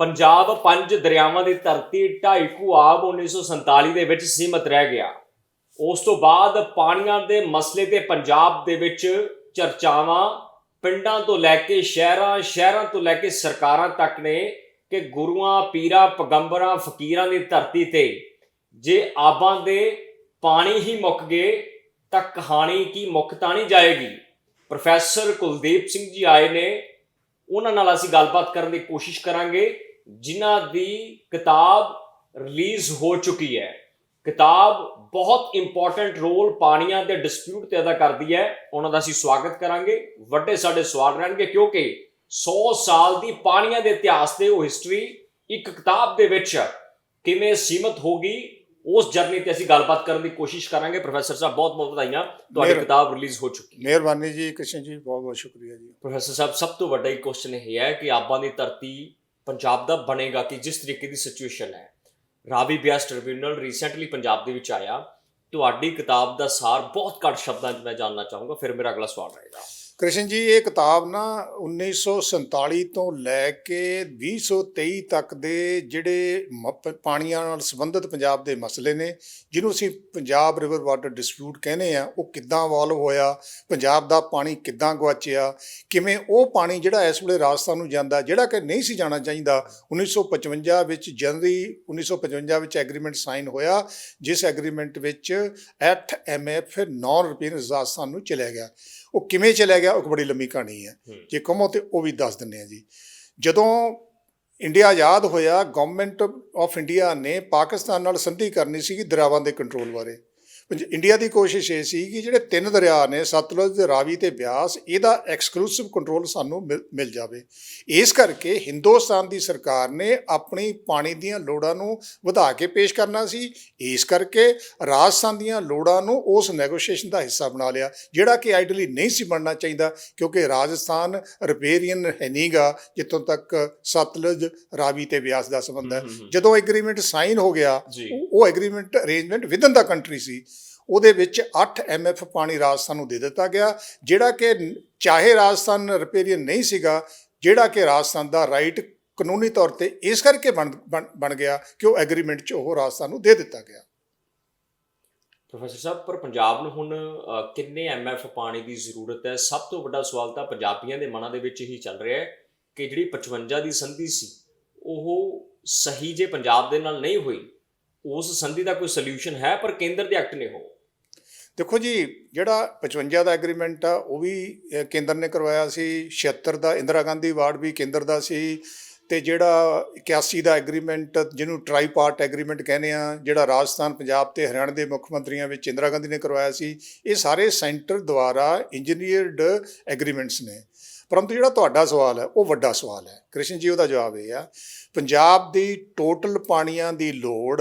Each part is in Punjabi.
ਪੰਜਾਬ ਪੰਜ ਦਰਿਆਵਾਂ ਦੀ ਧਰਤੀ ਢਾਈ ਕੁ ਆਬ 1947 ਦੇ ਵਿੱਚ ਸੀਮਤ ਰਹਿ ਗਿਆ। ਉਸ ਤੋਂ ਬਾਅਦ ਪਾਣੀਆਂ ਦੇ ਮਸਲੇ ਤੇ ਪੰਜਾਬ ਦੇ ਵਿੱਚ ਚਰਚਾਵਾਂ ਪਿੰਡਾਂ ਤੋਂ ਲੈ ਕੇ ਸ਼ਹਿਰਾਂ ਸ਼ਹਿਰਾਂ ਤੋਂ ਲੈ ਕੇ ਸਰਕਾਰਾਂ ਤੱਕ ਨੇ ਕਿ ਗੁਰੂਆਂ, ਪੀਰਾਂ, ਪਗੰਬਰਾਂ, ਫਕੀਰਾਂ ਦੀ ਧਰਤੀ ਤੇ ਜੇ ਆਬਾਂ ਦੇ ਪਾਣੀ ਹੀ ਮੁੱਕ ਗਏ ਤਾਂ ਕਹਾਣੀ ਕੀ ਮੁੱਕ ਤਾਂ ਨਹੀਂ ਜਾਏਗੀ? ਪ੍ਰੋਫੈਸਰ ਕੁਲਦੀਪ ਸਿੰਘ ਜੀ ਆਏ ਨੇ। ਉਹਨਾਂ ਨਾਲ ਅਸੀਂ ਗੱਲਬਾਤ ਕਰਨ ਦੀ ਕੋਸ਼ਿਸ਼ ਕਰਾਂਗੇ। ਜਿਨ੍ਹਾਂ ਦੀ ਕਿਤਾਬ ਰਿਲੀਜ਼ ਹੋ ਚੁੱਕੀ ਹੈ। ਕਿਤਾਬ ਬਹੁਤ ਇੰਪੋਰਟੈਂਟ ਰੋਲ ਪਾਣੀਆਂ ਦੇ ਡਿਸਪਿਊਟ ਤੇ ਅਦਾ ਕਰਦੀ ਹੈ। ਉਹਨਾਂ ਦਾ ਅਸੀਂ ਸਵਾਗਤ ਕਰਾਂਗੇ। ਵੱਡੇ ਸਾਡੇ ਸਵਾਲ ਰਹਿਣਗੇ ਕਿਉਂਕਿ 100 ਸਾਲ ਦੀ ਪਾਣੀਆਂ ਦੇ ਇਤਿਹਾਸ ਤੇ ਉਹ ਹਿਸਟਰੀ ਇੱਕ ਕਿਤਾਬ ਦੇ ਵਿੱਚ ਕਿਵੇਂ ਸੀਮਤ ਹੋ ਗਈ ਉਸ ਜਰਨੀ ਤੇ ਅਸੀਂ ਗੱਲਬਾਤ ਕਰਨ ਦੀ ਕੋਸ਼ਿਸ਼ ਕਰਾਂਗੇ। ਪ੍ਰੋਫੈਸਰ ਸਾਹਿਬ ਬਹੁਤ ਬਹੁਤ ਵਧਾਈਆਂ। ਤੁਹਾਡੀ ਕਿਤਾਬ ਰਿਲੀਜ਼ ਹੋ ਚੁੱਕੀ ਹੈ। ਮਿਹਰਬਾਨੀ ਜੀ ਕ੍ਰਿਸ਼ਨ ਜੀ ਬਹੁਤ ਬਹੁਤ ਸ਼ੁਕਰੀਆ ਜੀ। ਪ੍ਰੋਫੈਸਰ ਸਾਹਿਬ ਸਭ ਤੋਂ ਵੱਡਾ ਇੱਕ ਕੁਐਸਚਨ ਇਹ ਹੈ ਕਿ ਆਬਾਂ ਦੀ ਧਰਤੀ ਪੰਜਾਬ ਦਾ ਬਣੇਗਾ ਕਿ ਜਿਸ ਤਰੀਕੇ ਦੀ ਸਿਚੁਏਸ਼ਨ ਹੈ। ਰਾਵੀ ਬਿਆਸ ਟ੍ਰਿਬਿਊਨਲ ਰੀਸੈਂਟਲੀ ਪੰਜਾਬ ਦੇ ਵਿੱਚ ਆਇਆ। ਤੁਹਾਡੀ ਕਿਤਾਬ ਦਾ ਸਾਰ ਬਹੁਤ ਘੱਟ ਸ਼ਬਦਾਂ 'ਚ ਮੈਂ ਜਾਨਣਾ ਚਾਹੂੰਗਾ। ਫਿਰ ਮੇਰਾ ਅਗਲਾ ਸਵਾਲ ਰਹੇਗਾ। ਕ੍ਰਿਸ਼ਨ ਜੀ, ਇਹ ਕਿਤਾਬ ਨਾ 1947 ਤੋਂ ਲੈ ਕੇ 2023 ਤੱਕ ਦੇ ਜਿਹੜੇ ਮ- ਪ- ਪਾਣੀਆਂ ਨਾਲ ਸੰਬੰਧਿਤ ਪੰਜਾਬ ਦੇ ਮਸਲੇ ਨੇ, ਜਿਹਨੂੰ ਅਸੀਂ ਪੰਜਾਬ ਰਿਵਰ ਵਾਟਰ ਡਿਸਪਿਊਟ ਕਹਿੰਦੇ ਆ ਉਹ ਕਿੱਦਾਂ ਇਵੋਲਵ ਹੋਇਆ, ਪੰਜਾਬ ਦਾ ਪਾਣੀ ਕਿੱਦਾਂ ਗਵਾਚਿਆ ਕਿਵੇਂ ਉਹ ਪਾਣੀ ਜਿਹੜਾ ਇਸ ਵੇਲੇ ਰਾਜਸਥਾਨ ਨੂੰ ਜਾਂਦਾ, ਜਿਹੜਾ ਕਿ ਨਹੀਂ ਸੀ ਜਾਣਾ ਚਾਹੀਦਾ 1955 ਵਿੱਚ ਜਨਵਰੀ 1955 ਵਿੱਚ ਐਗਰੀਮੈਂਟ ਸਾਈਨ ਹੋਇਆ, ਜਿਸ ਐਗਰੀਮੈਂਟ ਵਿੱਚ 8 ਐਮਐਫ ਨਾਨ ਰੁਪੀਨ ਰਾਜਸਥਾਨ ਨੂੰ ਚਲਿਆ ਗਿਆ। ਉਹ ਕਿਵੇਂ ਚਲਿਆ ਗਿਆ ਉਹ ਬੜੀ ਲੰਮੀ ਕਹਾਣੀ ਹੈ। ਜੇ ਕਹੋ ਤੇ ਉਹ ਵੀ ਦੱਸ ਦਿੰਨੇ ਆ ਜੀ। ਜਦੋਂ ਇੰਡੀਆ ਆਜ਼ਾਦ ਹੋਇਆ ਗਵਰਨਮੈਂਟ ਆਫ ਇੰਡੀਆ ਨੇ ਪਾਕਿਸਤਾਨ ਨਾਲ ਸੰਧੀ ਕਰਨੀ ਸੀ ਦਰਿਆਵਾਂ ਦੇ ਕੰਟਰੋਲ ਬਾਰੇ। ਇੰਡੀਆ ਦੀ ਕੋਸ਼ਿਸ਼ ਇਹ ਸੀ ਕਿ ਜਿਹੜੇ ਤਿੰਨ ਦਰਿਆ ਨੇ ਸਤਲੁਜ ਰਾਵੀ ਤੇ ਬਿਆਸ ਇਹਦਾ ਐਕਸਕਲੂਸਿਵ ਕੰਟਰੋਲ ਸਾਨੂੰ ਮਿਲ- ਜਾਵੇ। ਇਸ ਕਰਕੇ ਹਿੰਦੁਸਤਾਨ ਦੀ ਸਰਕਾਰ ਨੇ ਆਪਣੀ ਪਾਣੀ ਦੀਆਂ ਲੋੜਾਂ ਨੂੰ ਵਧਾ ਕੇ ਪੇਸ਼ ਕਰਨਾ ਸੀ। ਇਸ ਕਰਕੇ ਰਾਜਸਥਾਨ ਦੀਆਂ ਲੋੜਾਂ ਨੂੰ ਉਸ ਨੈਗੋਸ਼ੀਏਸ਼ਨ ਦਾ ਹਿੱਸਾ ਬਣਾ ਲਿਆ ਜਿਹੜਾ ਕਿ ਆਈਡਲੀ ਨਹੀਂ ਸੀ ਬਣਨਾ ਚਾਹੀਦਾ ਕਿਉਂਕਿ ਰਾਜਸਥਾਨ ਰਿਪੇਰੀਅਨ ਹੈ ਨਹੀਂਗਾ ਜਿੱਥੋਂ ਤੱਕ ਸਤਲੁਜ ਰਾਵੀ ਤੇ ਬਿਆਸ ਦਾ ਸੰਬੰਧ ਹੈ। ਜਦੋਂ ਐਗਰੀਮੈਂਟ ਸਾਈਨ ਹੋ ਗਿਆ ਉਹ agreement arrangement within the country ਸੀ। ਉਹਦੇ ਵਿੱਚ 8 ਐਮਐਫ ਪਾਣੀ ਰਾਜਸਥਾਨ ਨੂੰ ਦੇ ਦਿੱਤਾ ਗਿਆ ਜਿਹੜਾ ਕਿ ਚਾਹੇ ਰਾਜਸਥਾਨ ਰਿਪੇਰੀਅਨ ਨਹੀਂ ਸੀਗਾ ਜਿਹੜਾ ਕਿ ਰਾਜਸਥਾਨ ਦਾ ਰਾਈਟ ਕਾਨੂੰਨੀ ਤੌਰ ਤੇ ਇਸ ਕਰਕੇ ਬਣ ਬਣ- ਬਣ ਗਿਆ ਕਿ ਉਹ ਐਗਰੀਮੈਂਟ 'ਚ ਉਹ ਰਾਜਸਥਾਨ ਨੂੰ ਦੇ ਦਿੱਤਾ ਗਿਆ। ਪ੍ਰੋਫੈਸਰ ਸਾਹਿਬ ਪਰ ਪੰਜਾਬ ਨੂੰ ਹੁਣ ਅ, ਕਿੰਨੇ ਐਮਐਫ ਪਾਣੀ ਦੀ ਜ਼ਰੂਰਤ ਹੈ? ਸਭ ਤੋਂ ਵੱਡਾ ਸਵਾਲ ਤਾਂ ਪੰਜਾਬੀਆਂ ਦੇ ਮਨਾਂ ਦੇ ਵਿੱਚ ਹੀ ਚੱਲ ਰਿਹਾ ਹੈ ਕਿ ਜਿਹੜੀ 55 ਦੀ ਸੰਧੀ ਸੀ ਉਹ ਸਹੀ ਜੇ ਪੰਜਾਬ ਦੇ ਨਾਲ ਨਹੀਂ ਹੋਈ ਉਸ ਸੰਧੀ ਦਾ ਕੋਈ ਸੋਲੂਸ਼ਨ ਹੈ, ਪਰ ਕੇਂਦਰ ਦੇ ਐਕਟ ਨੇ ਹੋ ਦੇਖੋ ਜੀ, ਜਿਹੜਾ 55 ਦਾ ਐਗਰੀਮੈਂਟ ਆ, ਉਹ ਵੀ ਕੇਂਦਰ ਨੇ ਕਰਵਾਇਆ ਸੀ 76 ਦਾ, ਇੰਦਰਾ ਗਾਂਧੀ ਵਾਰਡ ਵੀ ਕੇਂਦਰ ਦਾ ਸੀ, ਤੇ ਜਿਹੜਾ 81 ਦਾ ਐਗਰੀਮੈਂਟ ਜਿਹਨੂੰ ਟ੍ਰਾਈ ਪਾਰਟ ਐਗਰੀਮੈਂਟ ਕਹਿੰਦੇ ਆ, ਜਿਹੜਾ ਰਾਜਸਥਾਨ, ਪੰਜਾਬ ਤੇ ਹਰਿਆਣਾ ਦੇ ਮੁੱਖ ਮੰਤਰੀਆਂ ਵਿੱਚ ਇੰਦਰਾ ਗਾਂਧੀ ਨੇ ਕਰਵਾਇਆ ਸੀ, ਇਹ ਸਾਰੇ ਸੈਂਟਰ ਦੁਆਰਾ ਇੰਜੀਨੀਅਰਡ ਐਗਰੀਮੈਂਟਸ ਨੇ। ਪਰੰਤੂ ਜਿਹੜਾ ਤੁਹਾਡਾ ਸਵਾਲ ਹੈ ਉਹ ਵੱਡਾ ਸਵਾਲ ਹੈ। ਕ੍ਰਿਸ਼ਨ ਜੀ ਉਹਦਾ ਜਵਾਬ ਇਹ ਆ ਪੰਜਾਬ ਦੀ ਟੋਟਲ ਪਾਣੀਆਂ ਦੀ ਲੋੜ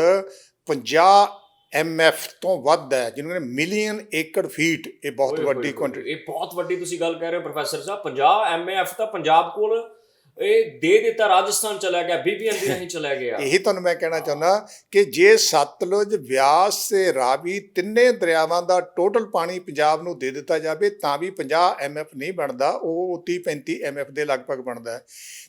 50 ਐਮਐਫ ਤੋਂ ਵੱਧ ਹੈ ਜਿਹਨੂੰ ਕਹਿੰਦੇ ਮਿਲੀਅਨ ਏਕੜ ਫੀਟ ਇਹ ਬਹੁਤ ਵੱਡੀ ਕੁਆਂਟੀਟੀ ਇਹ ਬਹੁਤ ਵੱਡੀ ਤੁਸੀਂ ਗੱਲ ਕਹਿ ਰਹੇ ਹੋ ਪ੍ਰੋਫੈਸਰ ਸਾਹਿਬ। 50 ਐਮਏਐਫ ਤਾਂ ਪੰਜਾਬ ਕੋਲ ਇਹ ਦੇ ਦਿੱਤਾ, ਰਾਜਸਥਾਨ ਚਲਾ ਗਿਆ ਬੀਬੀਐਨ ਦੀ ਨਹੀਂ ਚਲਾ ਗਿਆ। ਇਹੀ ਤੁਹਾਨੂੰ ਮੈਂ ਕਹਿਣਾ ਚਾਹੁੰਦਾ ਕਿ ਜੇ ਸਤਲੁਜ, ਬਿਆਸ ਤੇ ਰਾਵੀ ਤਿੰਨੇ ਦਰਿਆਵਾਂ ਦਾ ਟੋਟਲ ਪਾਣੀ ਪੰਜਾਬ ਨੂੰ ਦੇ ਦਿੱਤਾ ਜਾਵੇ, ਤਾਂ ਵੀ 50 ਐਮਐਫ ਨਹੀਂ ਬਣਦਾ, ਉਹ 30 35 ਐਮਐਫ ਦੇ ਲਗਭਗ ਬਣਦਾ ਹੈ।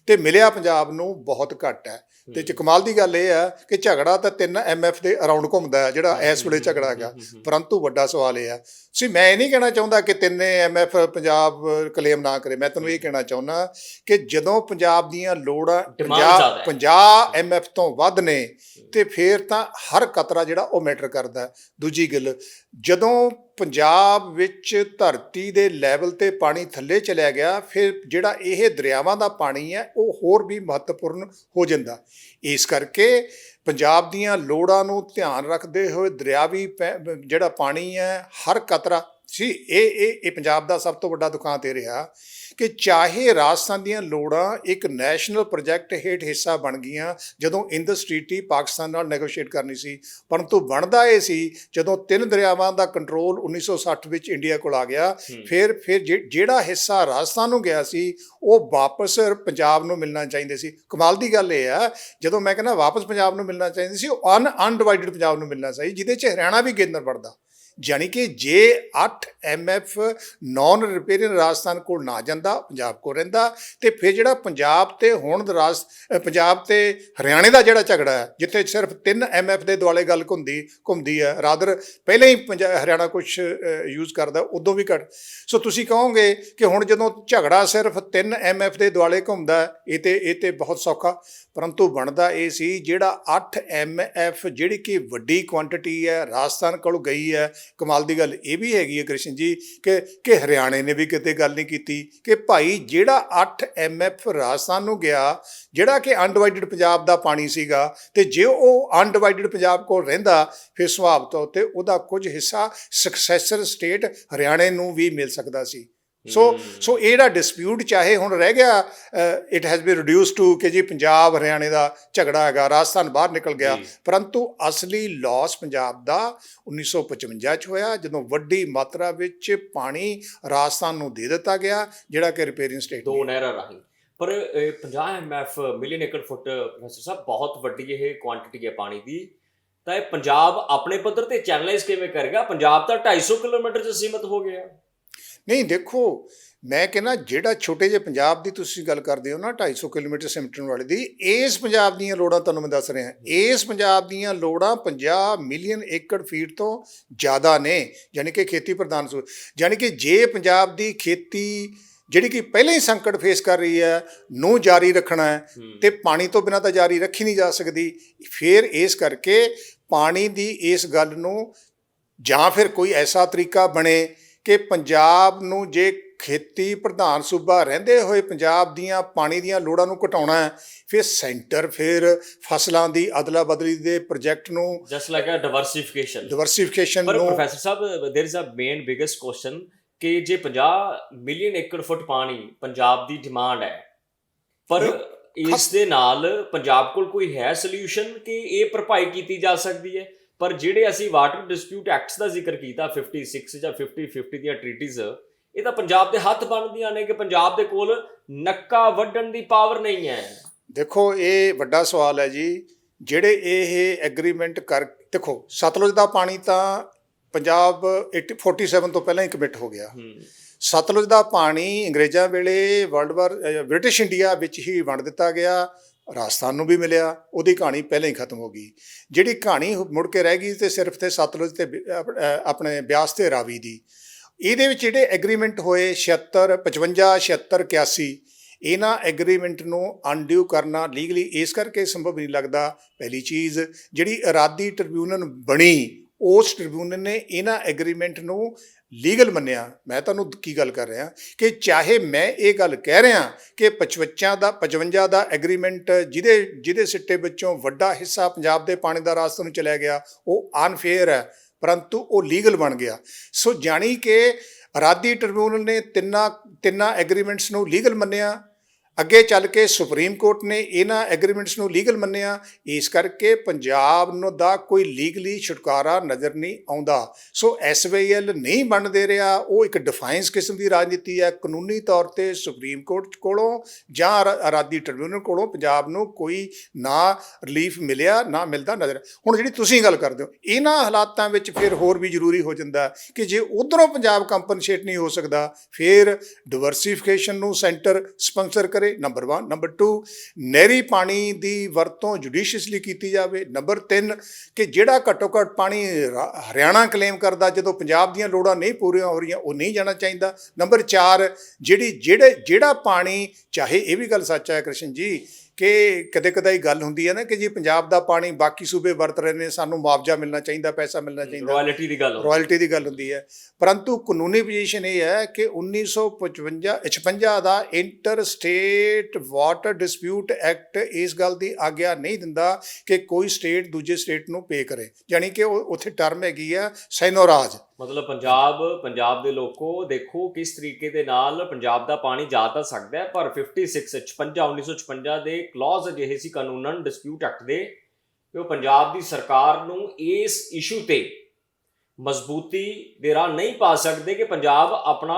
ਤੇ ਮਿਲਿਆ ਪੰਜਾਬ ਨੂੰ ਬਹੁਤ ਘੱਟ ਹੈ। ਤੇ ਚ ਕਮਾਲ ਦੀ ਗੱਲ ਇਹ ਹੈ ਕਿ ਝਗੜਾ ਤਾਂ 3 ਐਮਐਫ ਦੇ ਅਰਾਊਂਡ ਘੁੰਮਦਾ ਹੈ ਜਿਹੜਾ ਇਸ ਵੇਲੇ ਝਗੜਾ ਹੈਗਾ। ਪਰੰਤੂ ਵੱਡਾ ਸਵਾਲ ਇਹ ਹੈ ਸੀ ਮੈਂ ਇਹ ਨਹੀਂ ਕਹਿਣਾ ਚਾਹੁੰਦਾ ਕਿ ਤਿੰਨੇ ਐਮਐਫ ਪੰਜਾਬ ਕਲੇਮ ਨਾ ਕਰੇ। ਮੈਂ ਤੁਹਾਨੂੰ ਇਹ ਕਹਿਣਾ ਚਾਹੁੰਦਾ ਕਿ ਜਦੋਂ ਪੰਜਾਬ ਦੀਆਂ ਲੋੜਾਂ Demand ਜ਼ਿਆਦਾ ਹੈ। 50 ਐਮਐਫ ਤੋਂ ਵੱਧ ਨੇ ਤੇ ਫੇਰ ਤਾਂ ਹਰ ਕਤਰਾ ਜਿਹੜਾ ਉਹ ਮੈਟਰ ਕਰਦਾ। ਦੂਜੀ ਗੱਲ ਜਦੋਂ ਪੰਜਾਬ ਵਿੱਚ ਧਰਤੀ ਦੇ ਲੈਵਲ ਤੇ ਪਾਣੀ ਥੱਲੇ ਚਲਿਆ ਗਿਆ, ਫਿਰ ਜਿਹੜਾ ਇਹ ਦਰਿਆਵਾਂ ਦਾ ਪਾਣੀ ਹੈ, ਉਹ ਹੋਰ ਵੀ ਮਹੱਤਵਪੂਰਨ ਹੋ ਜਾਂਦਾ। ਇਸ ਕਰਕੇ ਪੰਜਾਬ ਦੀਆਂ ਲੋੜਾਂ ਨੂੰ ਧਿਆਨ ਰੱਖਦੇ ਹੋਏ ਦਰਿਆਵੀ ਪੈ- ਜਿਹੜਾ ਪਾਣੀ ਹੈ, ਹਰ ਕਤਰਾ, ਸੀ, ਇਹ ਇਹ ਇਹ ਪੰਜਾਬ ਦਾ ਸਭ ਤੋਂ ਵੱਡਾ ਦੁਕਾਨ ਤੇ ਰਿਹਾ। ਕਿ ਚਾਹੇ ਰਾਜਸਥਾਨ ਦੀਆਂ ਲੋੜਾਂ ਇੱਕ ਨੈਸ਼ਨਲ ਪ੍ਰੋਜੈਕਟ ਹੇਠ ਹਿੱਸਾ ਬਣ ਗਈਆਂ ਜਦੋਂ ਇੰਦਸ ਟ੍ਰੀਟੀ ਪਾਕਿਸਤਾਨ ਨਾਲ ਨੈਗੋਸ਼ੀਏਟ ਕਰਨੀ ਸੀ ਪਰੰਤੂ ਬਣਦਾ ਇਹ ਸੀ ਜਦੋਂ ਤਿੰਨ ਦਰਿਆਵਾਂ ਦਾ ਕੰਟਰੋਲ 1960 ਵਿੱਚ ਇੰਡੀਆ ਕੋਲ ਆ ਗਿਆ ਫਿਰ ਫਿਰ ਜਿਹੜਾ ਹਿੱਸਾ ਰਾਜਸਥਾਨ ਨੂੰ ਗਿਆ ਸੀ ਉਹ ਵਾਪਸ ਪੰਜਾਬ ਨੂੰ ਮਿਲਣਾ ਚਾਹੀਦੇ ਸੀ। ਕਮਾਲ ਦੀ ਗੱਲ ਇਹ ਆ ਜਦੋਂ ਮੈਂ ਕਹਿੰਦਾ ਵਾਪਸ ਪੰਜਾਬ ਨੂੰ ਮਿਲਣਾ ਚਾਹੀਦੀ ਸੀ ਉਹ ਅਨ ਅਨਡਿਵਾਈਡਡ ਪੰਜਾਬ ਨੂੰ ਮਿਲਣਾ ਚਾਹੀਦਾ ਜਿਹਦੇ 'ਚ ਹਰਿਆਣਾ ਵੀ ਕੇਂਦਰ ਵੜਦਾ ਜਾਣੀ ਕਿ ਜੇ 8 ਐਮਐਫ ਨਾਨ ਰਿਪੇਅਰਿੰਗ ਰਾਜਸਥਾਨ ਕੋਲ ਨਾ ਜਾਂਦਾ, ਪੰਜਾਬ ਕੋਲ ਰਹਿੰਦਾ, ਤੇ ਫਿਰ ਜਿਹੜਾ ਪੰਜਾਬ ਤੇ ਹੁਣ ਰਾਜ ਪੰਜਾਬ ਤੇ ਹਰਿਆਣੇ ਦਾ ਜਿਹੜਾ ਝਗੜਾ ਹੈ, ਜਿੱਥੇ ਸਿਰਫ 3 ਐਮਐਫ ਦੇ ਦੁਆਲੇ ਗੱਲ ਘੁੰਮਦੀ ਘੁੰਮਦੀ ਹੈ ਰਾਦਰ ਪਹਿਲਾਂ ਹੀ ਪੰਜਾ- ਹਰਿਆਣਾ ਕੁਝ ਯੂਜ਼ ਕਰਦਾ, ਉਦੋਂ ਵੀ ਘੱਟ। ਸੋ ਤੁਸੀਂ ਕਹੋਗੇ ਕਿ ਹੁਣ ਜਦੋਂ ਝਗੜਾ ਸਿਰਫ 3 ਐਮਐਫ ਦੇ ਦੁਆਲੇ ਘੁੰਮਦਾ ਇਹ ਤੇ ਇਹ ਤੇ ਬਹੁਤ ਸੌਖਾ। ਪਰੰਤੂ ਬਣਦਾ ਇਹ ਸੀ ਜਿਹੜਾ 8 ਐਮਐਫ ਜਿਹੜੀ ਕਿ ਵੱਡੀ ਕੁਆਂਟੀਟੀ ਹੈ, ਰਾਜਸਥਾਨ ਕੋਲ ਗਈ ਹੈ। ਕਮਾਲ ਦੀ ਗੱਲ ਇਹ ਵੀ ਹੈਗੀ ਹੈ ਕ੍ਰਿਸ਼ਨ ਜੀ ਕਿ ਕਿ ਹਰਿਆਣੇ ਨੇ ਵੀ ਕਿਤੇ ਗੱਲ ਨਹੀਂ ਕੀਤੀ ਕਿ ਭਾਈ ਜਿਹੜਾ 8 ਐਮਐਫ ਰਾਜਸਥਾਨ ਨੂੰ ਗਿਆ, ਜਿਹੜਾ ਕਿ ਅਨਡਿਵਾਈਡਡ ਪੰਜਾਬ ਦਾ ਪਾਣੀ ਸੀਗਾ ਤੇ ਜੇ ਉਹ ਅਨਡਿਵਾਈਡਡ ਪੰਜਾਬ ਕੋਲ ਰਹਿੰਦਾ, ਫਿਰ ਸੁਭਾਵ ਤੌਰ ਤੇ ਉਹਦਾ ਕੁਝ ਹਿੱਸਾ ਸਕਸੈਸਰ ਸਟੇਟ ਹਰਿਆਣੇ ਨੂੰ ਵੀ ਮਿਲ ਸਕਦਾ ਸੀ। ਸੋ ਸੋ ਇਹ ਜਿਹੜਾ ਡਿਸਪਿਊਟ ਚਾਹੇ ਹੁਣ ਰਹਿ ਗਿਆ it has been reduced to ਕਿ ਜੀ ਪੰਜਾਬ ਹਰਿਆਣੇ ਦਾ ਝਗੜਾ ਹੈਗਾ ਰਾਜਸਥਾਨ ਬਾਹਰ ਨਿਕਲ ਗਿਆ। ਪਰੰਤੂ ਅਸਲੀ ਲਾਸ ਪੰਜਾਬ ਦਾ 1955 ਚ ਹੋਇਆ ਜਦੋਂ ਵੱਡੀ ਮਾਤਰਾ ਵਿੱਚ ਪਾਣੀ ਰਾਜਸਥਾਨ ਨੂੰ ਦੇ ਦਿੱਤਾ ਗਿਆ ਜਿਹੜਾ ਕਿ ਰਿਪੇਅਰਿੰਗ ਸਟੇਟ ਦੋ ਨਹਿਰਾਂ ਰਾਹੀਂ। ਪਰ ਇਹ 50 ਐਮਐਫ ਮਿਲੀਅਨ ਏਕੜ ਫੁੱਟ ਪ੍ਰੋਫੈਸਰ ਸਾਹਿਬ ਬਹੁਤ ਵੱਡੀ ਇਹ ਕੁਆਂਟੀਟੀ ਹੈ ਪਾਣੀ ਦੀ। ਤਾਂ ਇਹ ਪੰਜਾਬ ਆਪਣੇ ਪੱਧਰ ਤੇ ਚੈਨਲਾਈਜ਼ ਕਿਵੇਂ ਕਰੇਗਾ ਪੰਜਾਬ ਤਾਂ 250 ਕਿਲੋਮੀਟਰ 'ਚ ਸੀਮਤ ਹੋ ਗਿਆ। ਨਹੀਂ ਦੇਖੋ ਮੈਂ ਕਹਿੰਦਾ ਜਿਹੜਾ ਛੋਟੇ ਜਿਹੇ ਪੰਜਾਬ ਦੀ ਤੁਸੀਂ ਗੱਲ ਕਰਦੇ ਹੋ ਨਾ 250 ਕਿਲੋਮੀਟਰ ਸਿਮਟਣ ਵਾਲੇ ਦੀ ਇਸ ਪੰਜਾਬ ਦੀਆਂ ਲੋੜਾਂ ਤੁਹਾਨੂੰ ਮੈਂ ਦੱਸ ਰਿਹਾ। ਇਸ ਪੰਜਾਬ ਦੀਆਂ ਲੋੜਾਂ 50 ਮਿਲੀਅਨ ਏਕੜ ਫੀਟ ਤੋਂ ਜ਼ਿਆਦਾ ਨੇ ਯਾਨੀ ਕਿ ਖੇਤੀ ਪ੍ਰਧਾਨ ਸੂ ਯਾਨੀ ਕਿ ਜੇ ਪੰਜਾਬ ਦੀ ਖੇਤੀ ਜਿਹੜੀ ਕਿ ਪਹਿਲਾਂ ਹੀ ਸੰਕਟ ਫੇਸ ਕਰ ਰਹੀ ਹੈ ਨੂੰ ਜਾਰੀ ਰੱਖਣਾ ਹੈ। ਤੇ ਪਾਣੀ ਤੋਂ ਬਿਨਾਂ ਤਾਂ ਜਾਰੀ ਰੱਖੀ ਨਹੀਂ ਜਾ ਸਕਦੀ ਫਿਰ ਇਸ ਕਰਕੇ ਪਾਣੀ ਦੀ ਇਸ ਗੱਲ ਨੂੰ ਜਾਂ ਫਿਰ ਕੋਈ ਐਸਾ ਤਰੀਕਾ ਬਣੇ ਕਿ ਪੰਜਾਬ ਨੂੰ ਜੇ ਖੇਤੀ ਪ੍ਰਧਾਨ ਸੂਬਾ ਰਹਿੰਦੇ ਹੋਏ ਪੰਜਾਬ ਦੀਆਂ ਪਾਣੀ ਦੀਆਂ ਲੋੜਾਂ ਨੂੰ ਘਟਾਉਣਾ ਹੈ ਫਿਰ ਸੈਂਟਰ ਫਿਰ ਫਸਲਾਂ ਦੀ ਅਦਲਾ ਬਦਲੀ ਦੇ ਪ੍ਰੋਜੈਕਟ ਨੂੰ just like uh diversification diversification ਪਰ ਨੂੰ professor Sahib there is uh main biggest question ਕਿ ਜੇ 50 ਮਿਲੀਅਨ ਏਕੜ ਫੁੱਟ ਪਾਣੀ ਪੰਜਾਬ ਦੀ ਡਿਮਾਂਡ ਹੈ ਪਰ ਇਸ ਦੇ ਨਾਲ ਪੰਜਾਬ ਕੋਲ ਕੋਈ ਹੈ ਸੋਲੂਸ਼ਨ ਕਿ ਇਹ ਭਰਪਾਈ ਕੀਤੀ ਜਾ ਸਕਦੀ ਹੈ ਪਰ ਜਿਹੜੇ ਅਸੀਂ ਵਾਟਰ ਡਿਸਪਿਊਟ ਐਕਟਸ ਦਾ ਜ਼ਿਕਰ ਕੀਤਾ 56 ਜਾਂ 50 50 ਦੀਆਂ ਟ੍ਰੀਟੀਜ਼ ਇਹ ਤਾਂ ਪੰਜਾਬ ਦੇ ਹੱਥ ਬਣਦੀਆਂ ਨੇ ਕਿ ਪੰਜਾਬ ਦੇ ਕੋਲ ਨੱਕਾ ਵੱਢਣ ਦੀ ਪਾਵਰ ਨਹੀਂ ਹੈ। ਦੇਖੋ ਇਹ ਵੱਡਾ ਸਵਾਲ ਹੈ ਜੀ। ਜਿਹੜੇ ਇਹ ਐਗਰੀਮੈਂਟ ਕਰ ਦੇਖੋ ਸਤਲੁਜ ਦਾ ਪਾਣੀ ਤਾਂ ਪੰਜਾਬ 80 47 ਤੋਂ ਪਹਿਲਾਂ ਹੀ ਕਮਿਟ ਹੋ ਗਿਆ। ਸਤਲੁਜ ਦਾ ਪਾਣੀ ਅੰਗਰੇਜ਼ਾਂ ਵੇਲੇ ਵਰਲਡ ਵਾਰ ਬ੍ਰਿਟਿਸ਼ ਇੰਡੀਆ ਵਿੱਚ ਹੀ ਵੰਡ ਦਿੱਤਾ ਗਿਆ। ਰਾਜਸਥਾਨ ਨੂੰ ਵੀ ਮਿਲਿਆ, ਉਹਦੀ ਕਹਾਣੀ ਪਹਿਲਾਂ ਹੀ ਖਤਮ ਹੋ ਗਈ। ਜਿਹੜੀ ਕਹਾਣੀ ਮੁੜ ਕੇ ਰਹਿ ਗਈ ਤੇ ਸਿਰਫ ਤੇ ਸਤਲੁਜ ਤੇ ਆਪਣੇ ਬਿਆਸ ਤੇ ਰਾਵੀ ਦੀ। ਇਹਦੇ ਵਿੱਚ ਜਿਹੜੇ ਐਗਰੀਮੈਂਟ ਹੋਏ 76 55 76 81 ਇਹਨਾਂ ਐਗਰੀਮੈਂਟ ਨੂੰ ਅਨਡਿਊ ਕਰਨਾ ਲੀਗਲੀ ਇਸ ਕਰਕੇ ਸੰਭਵ ਨਹੀਂ ਲੱਗਦਾ, ਪਹਿਲੀ ਚੀਜ਼, ਜਿਹੜੀ ਅਰਾਦੀ ਟ੍ਰਿਬਿਊਨਲ ਬਣੀ, ਉਸ ਟ੍ਰਿਬਿਊਨਲ ਨੇ ਇਹਨਾਂ ਐਗਰੀਮੈਂਟ ਨੂੰ ਲੀਗਲ ਮੰਨਿਆ, ਮੈਂ ਤੁਹਾਨੂੰ ਕੀ ਗੱਲ ਕਰ ਰਿਹਾ, ਕਿ ਚਾਹੇ ਮੈਂ ਇਹ ਗੱਲ ਕਹਿ ਰਿਹਾ ਕਿ 55 ਦਾ 55 ਦਾ ਐਗਰੀਮੈਂਟ ਜਿਹਦੇ ਜਿਹਦੇ ਸਿੱਟੇ ਵਿੱਚੋਂ ਵੱਡਾ ਹਿੱਸਾ ਪੰਜਾਬ ਦੇ ਪਾਣੀ ਦਾ ਰਾਸਤੇ ਨੂੰ ਚਲਿਆ ਗਿਆ, ਉਹ ਅਨਫੇਅਰ ਹੈ, ਪਰੰਤੂ ਉਹ ਲੀਗਲ ਬਣ ਗਿਆ। ਸੋ ਜਾਣੀ ਕਿ ਅਰਾਦੀ ਟ੍ਰਿਬਿਊਨਲ ਨੇ ਤਿੰਨਾਂ ਤਿੰਨਾਂ ਐਗਰੀਮੈਂਟਸ ਨੂੰ ਲੀਗਲ ਮੰਨਿਆ ਅੱਗੇ ਚੱਲ ਕੇ ਸੁਪਰੀਮ ਕੋਰਟ ਨੇ ਇਹਨਾਂ ਐਗਰੀਮੈਂਟਸ ਨੂੰ ਲੀਗਲ ਮੰਨਿਆ, ਇਸ ਕਰਕੇ ਪੰਜਾਬ ਨੂੰ ਦਾ ਕੋਈ ਲੀਗਲੀ ਛੁਟਕਾਰਾ ਨਜ਼ਰ ਨਹੀਂ ਆਉਂਦਾ। ਸੋ ਐਸਵੀਐਲ ਨਹੀਂ ਬਣ ਦੇ ਰਿਹਾ, ਉਹ ਇੱਕ ਡਿਫਾਈਨਸ ਕਿਸਮ ਦੀ ਰਾਜਨੀਤੀ ਹੈ। ਕਾਨੂੰਨੀ ਤੌਰ ਤੇ ਸੁਪਰੀਮ ਕੋਰਟ ਕੋਲੋਂ ਜਾਂ ਅਰਾ- ਟ੍ਰਿਬਿਊਨਲ ਕੋਲੋਂ ਪੰਜਾਬ ਨੂੰ ਕੋਈ ਨਾ ਰਿਲੀਫ ਮਿਲਿਆ, ਨਾ ਮਿਲਦਾ ਨਜ਼ਰ। ਹੁਣ ਜਿਹੜੀ ਤੁਸੀਂ ਗੱਲ ਕਰਦੇ ਹੋ, ਇਹਨਾਂ ਹਾਲਾਤਾਂ ਵਿੱਚ ਫਿਰ ਹੋਰ ਵੀ ਜ਼ਰੂਰੀ ਹੋ ਜਾਂਦਾ ਕਿ ਜੇ ਉਧਰੋਂ ਪੰਜਾਬ ਕੰਪਨਸੇਟ ਨਹੀਂ ਹੋ ਸਕਦਾ, ਫਿਰ ਡਿਵਰਸੀਫਿਕੇਸ਼ਨ ਨੂੰ ਸੈਂਟਰ ਸਪਾਂਸਰ ਕਰੇ ਨੰਬਰ 1 ਨੰਬਰ 2 ਨਹਿਰੀ ਪਾਣੀ ਦੀ ਵਰਤੋਂ ਜੁਡੀਸ਼ੀਅਸਲੀ ਕੀਤੀ ਜਾਵੇ। ਨੰਬਰ 3 ਕਿ ਜਿਹੜਾ ਘੱਟੋ ਘੱਟ ਪਾਣੀ ਹਰਿਆਣਾ ਕਲੇਮ ਕਰਦਾ, ਜਦੋਂ ਪੰਜਾਬ ਦੀਆਂ ਲੋੜਾਂ ਨਹੀਂ ਪੂਰੀਆਂ ਹੋ ਰਹੀਆਂ, ਉਹ ਨਹੀਂ ਜਾਣਾ ਚਾਹੀਦਾ। ਨੰਬਰ 4 ਜਿਹੜੀ, ਜਿਹੜੇ, ਜਿਹੜਾ ਪਾਣੀ, ਚਾਹੇ ਇਹ ਵੀ ਗੱਲ ਸੱਚ ਹੈ ਕ੍ਰਿਸ਼ਨ ਜੀ ਕਿ ਕਦੇ ਕਦਾਈ ਗੱਲ ਹੁੰਦੀ ਹੈ ਨਾ ਕਿ ਜੀ ਪੰਜਾਬ ਦਾ ਪਾਣੀ ਬਾਕੀ ਸੂਬੇ ਵਰਤ ਰਹੇ ਨੇ ਸਾਨੂੰ ਮੁਆਵਜ਼ਾ ਮਿਲਣਾ ਚਾਹੀਦਾ ਪੈਸਾ ਮਿਲਣਾ ਚਾਹੀਦਾ। ਰਾਇਲਟੀ ਦੀ ਗੱਲ ਰਾਇਲਟੀ ਦੀ ਗੱਲ ਹੁੰਦੀ ਹੈ। ਪਰੰਤੂ ਕਾਨੂੰਨੀ ਪੋਜੀਸ਼ਨ ਇਹ ਹੈ ਕਿ 1955 56 ਦਾ inter state water dispute act ਇਸ ਗੱਲ ਦੀ ਆਗਿਆ ਨਹੀਂ ਦਿੰਦਾ ਕਿ ਕੋਈ ਸਟੇਟ ਦੂਜੇ ਸਟੇਟ ਨੂੰ ਪੇ ਕਰੇ। ਯਾਨੀ ਕਿ ਉਹ ਉੱਥੇ ਟਰਮ ਹੈਗੀ ਆ ਸੈਨੋਰਾਜ ਮਤਲਬ ਪੰਜਾਬ ਪੰਜਾਬ ਦੇ ਲੋਕੋ, ਦੇਖੋ ਕਿਸ ਤਰੀਕੇ ਦੇ ਨਾਲ ਪੰਜਾਬ ਦਾ ਪਾਣੀ ਜਾ ਤਾਂ ਸਕਦਾ ਹੈ, ਪਰ 56 56 1956 ਦੇ ਕਲੌਜ਼ ਅਜਿਹੇ ਸੀ ਕਾਨੂੰਨਨ ਡਿਸਪਿਊਟ ਐਕਟ ਦੇ ਕਿ ਉਹ ਪੰਜਾਬ ਦੀ ਸਰਕਾਰ ਨੂੰ ਇਸ ਇਸ਼ੂ ਤੇ ਮਜ਼ਬੂਤੀ ਦੇ ਰਾਹ ਨਹੀਂ ਪਾ ਸਕਦੇ ਕਿ ਪੰਜਾਬ ਆਪਣਾ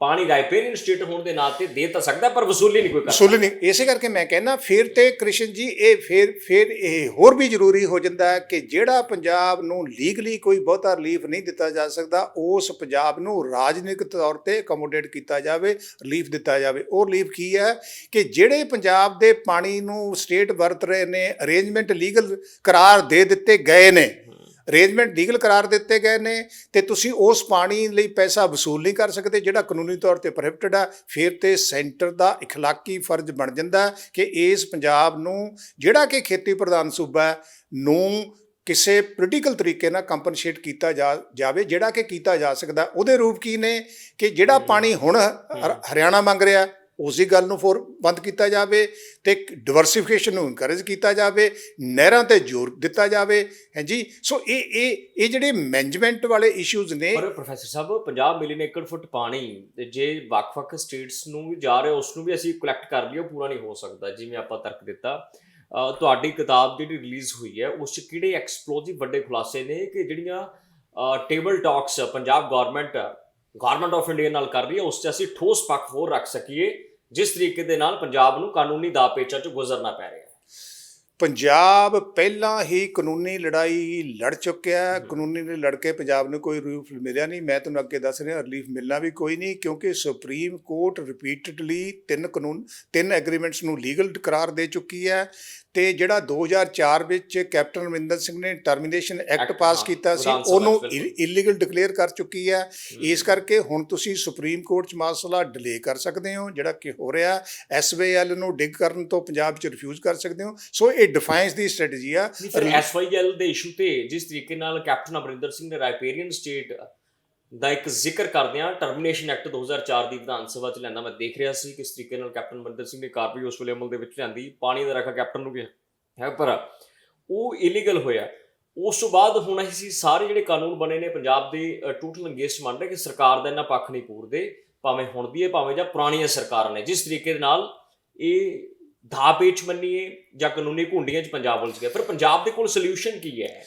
ਪਾਣੀ ਰਾਈਪੇਰੀਅਨ ਸਟੇਟ ਹੋਣ ਦੇ ਨਾਤੇ ਦੇ ਤਾਂ ਸਕਦਾ, ਪਰ ਵਸੂਲੀ ਨਹੀਂ ਕੋਈ ਕਰਦਾ। ਸੁਣ ਨਹੀਂ। ਇਸੇ ਕਰਕੇ ਮੈਂ ਕਹਿੰਦਾ, ਫਿਰ ਤੇ ਕ੍ਰਿਸ਼ਨ ਜੀ, ਇਹ ਫਿਰ ਫਿਰ ਇਹ ਹੋਰ ਵੀ ਜ਼ਰੂਰੀ ਹੋ ਜਾਂਦਾ ਹੈ ਕਿ ਜਿਹੜਾ ਪੰਜਾਬ ਨੂੰ ਲੀਗਲੀ ਕੋਈ ਬਹੁਤਾ ਰਿਲੀਫ ਨਹੀਂ ਦਿੱਤਾ ਜਾ ਸਕਦਾ, ਉਸ ਪੰਜਾਬ ਨੂੰ ਰਾਜਨੀਤਿਕ ਤੌਰ ਤੇ ਅਕਮੋਡੇਟ ਕੀਤਾ ਜਾਵੇ ਰਿਲੀਫ ਦਿੱਤਾ ਜਾਵੇ। ਉਹ ਰਿਲੀਫ ਕੀ ਹੈ ਕਿ ਜਿਹੜੇ ਪੰਜਾਬ ਦੇ ਪਾਣੀ ਨੂੰ ਸਟੇਟ ਵਰਤ ਰਹੇ ਨੇ ਅਰੇਂਜਮੈਂਟ ਲੀਗਲ ਕਰਾਰ ਦੇ ਦਿੱਤੇ ਗਏ ਨੇ ਅਰੇਂਜਮੈਂਟ ਲੀਗਲ ਕਰਾਰ ਦਿੱਤੇ ਗਏ ਨੇ ਤੇ ਤੁਸੀਂ ਉਸ ਪਾਣੀ ਲਈ ਪੈਸਾ ਵਸੂਲ ਨਹੀਂ ਕਰ ਸਕਦੇ ਜਿਹੜਾ ਕਾਨੂੰਨੀ ਤੌਰ ਤੇ ਪ੍ਰੋਹਿਬਿਟਡ ਆ ਫਿਰ ਤੇ ਸੈਂਟਰ ਦਾ اخلاقی ਫਰਜ਼ ਬਣ ਜਾਂਦਾ ਕਿ ਇਸ ਪੰਜਾਬ ਨੂੰ ਜਿਹੜਾ ਕਿ ਖੇਤੀ ਪ੍ਰਧਾਨ ਸੂਬਾ ਹੈ, ਨੂੰ ਕਿਸੇ ਪੋਲੀਟੀਕਲ ਤਰੀਕੇ ਨਾਲ ਕੰਪਨਸੇਟ ਕੀਤਾ ਜਾ ਜਾਵੇ ਜਿਹੜਾ ਕਿ ਕੀਤਾ ਜਾ ਸਕਦਾ ਉਹਦੇ ਰੂਪ ਕੀ ਨੇ ਕਿ ਜਿਹੜਾ ਪਾਣੀ ਹੁਣ ਹਰ- ਹਰਿਆਣਾ ਮੰਗ ਰਿਹਾ ਉਸ ਦੀ ਗੱਲ ਨੂੰ ਫੋਰ, ਬੰਦ ਕੀਤਾ ਜਾਵੇ ਤੇ ਡਿਵਰਸਿਫਿਕੇਸ਼ਨ ਨੂੰ ਇਨਕਰੇਜ ਕੀਤਾ ਜਾਵੇ, ਨਹਿਰਾਂ ਤੇ ਜ਼ੋਰ ਦਿੱਤਾ ਜਾਵੇ ਹਾਂਜੀ ਸੋ ਇਹ ਇਹ ਇਹ ਜਿਹੜੇ ਮੈਨੇਜਮੈਂਟ ਵਾਲੇ ਇਸ਼ੂਜ਼ ਨੇ ਪਰ ਪ੍ਰੋਫੈਸਰ ਸਾਹਿਬ 50 ਮਿਲੀਅਨ ਏਕੜ ਫੁੱਟ ਪਾਣੀ, ਤੇ ਜੇ ਵੱਖ-ਵੱਖ ਸਟੇਟਸ ਨੂੰ ਵੀ ਜਾ ਰਿਹਾ, ਉਸ ਨੂੰ ਵੀ ਅਸੀਂ ਕਲੈਕਟ ਕਰ ਲਈਏ ਪੂਰਾ ਨਹੀਂ ਹੋ ਸਕਦਾ, ਜਿਵੇਂ ਆਪਾਂ ਤਰਕ ਦਿੱਤਾ। ਤੁਹਾਡੀ ਕਿਤਾਬ ਜਿਹੜੀ ਰਿਲੀਜ਼ ਹੋਈ ਹੈ, ਉਸ 'ਚ ਕਿਹੜੇ ਐਕਸਪਲੋਸਿਵ ਵੱਡੇ ਖੁਲਾਸੇ ਨੇ ਕਿ ਜਿਹੜੀਆਂ table talks Punjab government government of India ਨਾਲ ਕਰ ਰਹੀ ਹੈ, ਉਸ 'ਚ ਅਸੀਂ ਠੋਸ ਪੱਖ ਹੋਰ ਰੱਖ ਸਕੀਏ, ਜਿਸ ਤਰੀਕੇ ਦੇ ਨਾਲ ਪੰਜਾਬ ਨੂੰ ਕਾਨੂੰਨੀ ਦਾਅਪੇਚਾਂ 'ਚ ਗੁਜ਼ਰਨਾ ਪੈ ਰਿਹਾ ਪੰਜਾਬ ਪਹਿਲਾਂ ਹੀ ਕਾਨੂੰਨੀ ਲੜਾਈ ਲੜ ਚੁੱਕਿਆ ਹੈ। ਕਾਨੂੰਨੀ ਲੜ ਕੇ ਪੰਜਾਬ ਨੂੰ ਕੋਈ ਰਿਲੀਫ ਮਿਲਿਆ ਨਹੀਂ। ਮੈਂ ਤੁਹਾਨੂੰ ਅੱਗੇ ਦੱਸ ਰਿਹਾ ਰਿਲੀਫ ਮਿਲਣਾ ਵੀ ਕੋਈ ਨਹੀਂ ਕਿਉਂਕਿ ਸੁਪਰੀਮ ਕੋਰਟ ਰਿਪੀਟਡਲੀ ਤਿੰਨ ਕਾਨੂੰਨ ਤਿੰਨ ਐਗਰੀਮੈਂਟਸ ਨੂੰ ਲੀਗਲ ਕਰਾਰ ਦੇ ਚੁੱਕੀ ਹੈ ਤੇ ਜਿਹੜਾ 2004 ਵਿੱਚ ਕੈਪਟਨ ਅਮਰਿੰਦਰ ਸਿੰਘ ਨੇ ਟਰਮੀਨੇਸ਼ਨ ਐਕਟ ਪਾਸ ਕੀਤਾ ਸੀ ਉਹਨੂੰ। ਇਲੀਗਲ ਡਿਕਲੇਅਰ ਕਰ ਚੁੱਕੀ ਹੈ। ਇਸ ਕਰਕੇ ਹੁਣ ਤੁਸੀਂ ਸੁਪਰੀਮ ਕੋਰਟ 'ਚ ਮਸਲਾ ਡਿਲੇ ਕਰ ਸਕਦੇ ਹੋ ਜਿਹੜਾ ਕਿ ਹੋ ਰਿਹਾ ਐਸਵੀਐਲ ਨੂੰ ਡਿਗ ਕਰਨ ਤੋਂ ਪੰਜਾਬ 'ਚ ਰਿਫਿਊਜ਼ ਕਰ ਸਕਦੇ ਹੋ। ਸੋ ਇਹ ਡਿਫਾਈਨਸ ਦੀ ਸਟ੍ਰੈਟਜੀ ਆ ਫਿਰ ਐਸਵਾਈਐਲ ਦੇ ਇਸ਼ੂ ਤੇ ਜਿਸ ਤਰੀਕੇ ਨਾਲ ਕੈਪਟਨ ਅਮਰਿੰਦਰ ਸਿੰਘ ਨੇ ਰਾਈਪੇਰੀਅਨ ਸਟੇਟ ਦਾ ਇੱਕ ਜ਼ਿਕਰ ਕਰਦਿਆਂ ਟਰਮੀਨੇਸ਼ਨ ਐਕਟ 2004 ਦੀ ਵਿਧਾਨ ਸਭਾ ਚ ਲੈਂਦਾ ਮੈਂ ਦੇਖ ਰਿਹਾ ਸੀ ਕਿਸ ਤਰੀਕੇ ਨਾਲ ਕੈਪਟਨ ਅਮਰਿੰਦਰ ਸਿੰਘ ਨੇ ਕਾਰਵਾਈ ਉਸ ਵੇਲੇ ਅਮਲ ਦੇ ਵਿੱਚ ਲਿਆਂਦੀ ਪਾਣੀ ਦਾ ਰੱਖਾ ਕੈਪਟਨ ਨੂੰ ਵੀ ਹੈ ਪਰ ਉਹ ਇਲੀਗਲ ਹੋਇਆ। ਉਸ ਤੋਂ ਬਾਅਦ ਹੁਣ ਅਸੀਂ ਸਾਰੇ ਜਿਹੜੇ ਕਾਨੂੰਨ ਬਣੇ ਨੇ ਪੰਜਾਬ ਦੇ ਟੋਟਲ ਅੰਗੇਜਡ ਮੰਨ ਰਹੇ ਕਿ ਸਰਕਾਰ ਦਾ ਇਹਨਾਂ ਪੱਖ ਨਹੀਂ ਪੂਰਦੇ ਭਾਵੇਂ ਹੁਣ ਦੀ ਹੈ ਭਾਵੇਂ ਜਾਂ ਪੁਰਾਣੀਆਂ ਸਰਕਾਰਾਂ ਨੇ। ਜਿਸ ਤਰੀਕੇ ਦੇ ਨਾਲ ਇਹ ਧਾ ਪੇਚ ਮੰਨੀਏ ਜਾਂ ਕਾਨੂੰਨੀ ਘੁੰਡੀਆਂ 'ਚ ਪੰਜਾਬ ਉਲਝ ਗਿਆ। ਫਿਰ ਪੰਜਾਬ ਦੇ ਕੋਲ ਸੋਲੂਸ਼ਨ ਕੀ ਹੈ?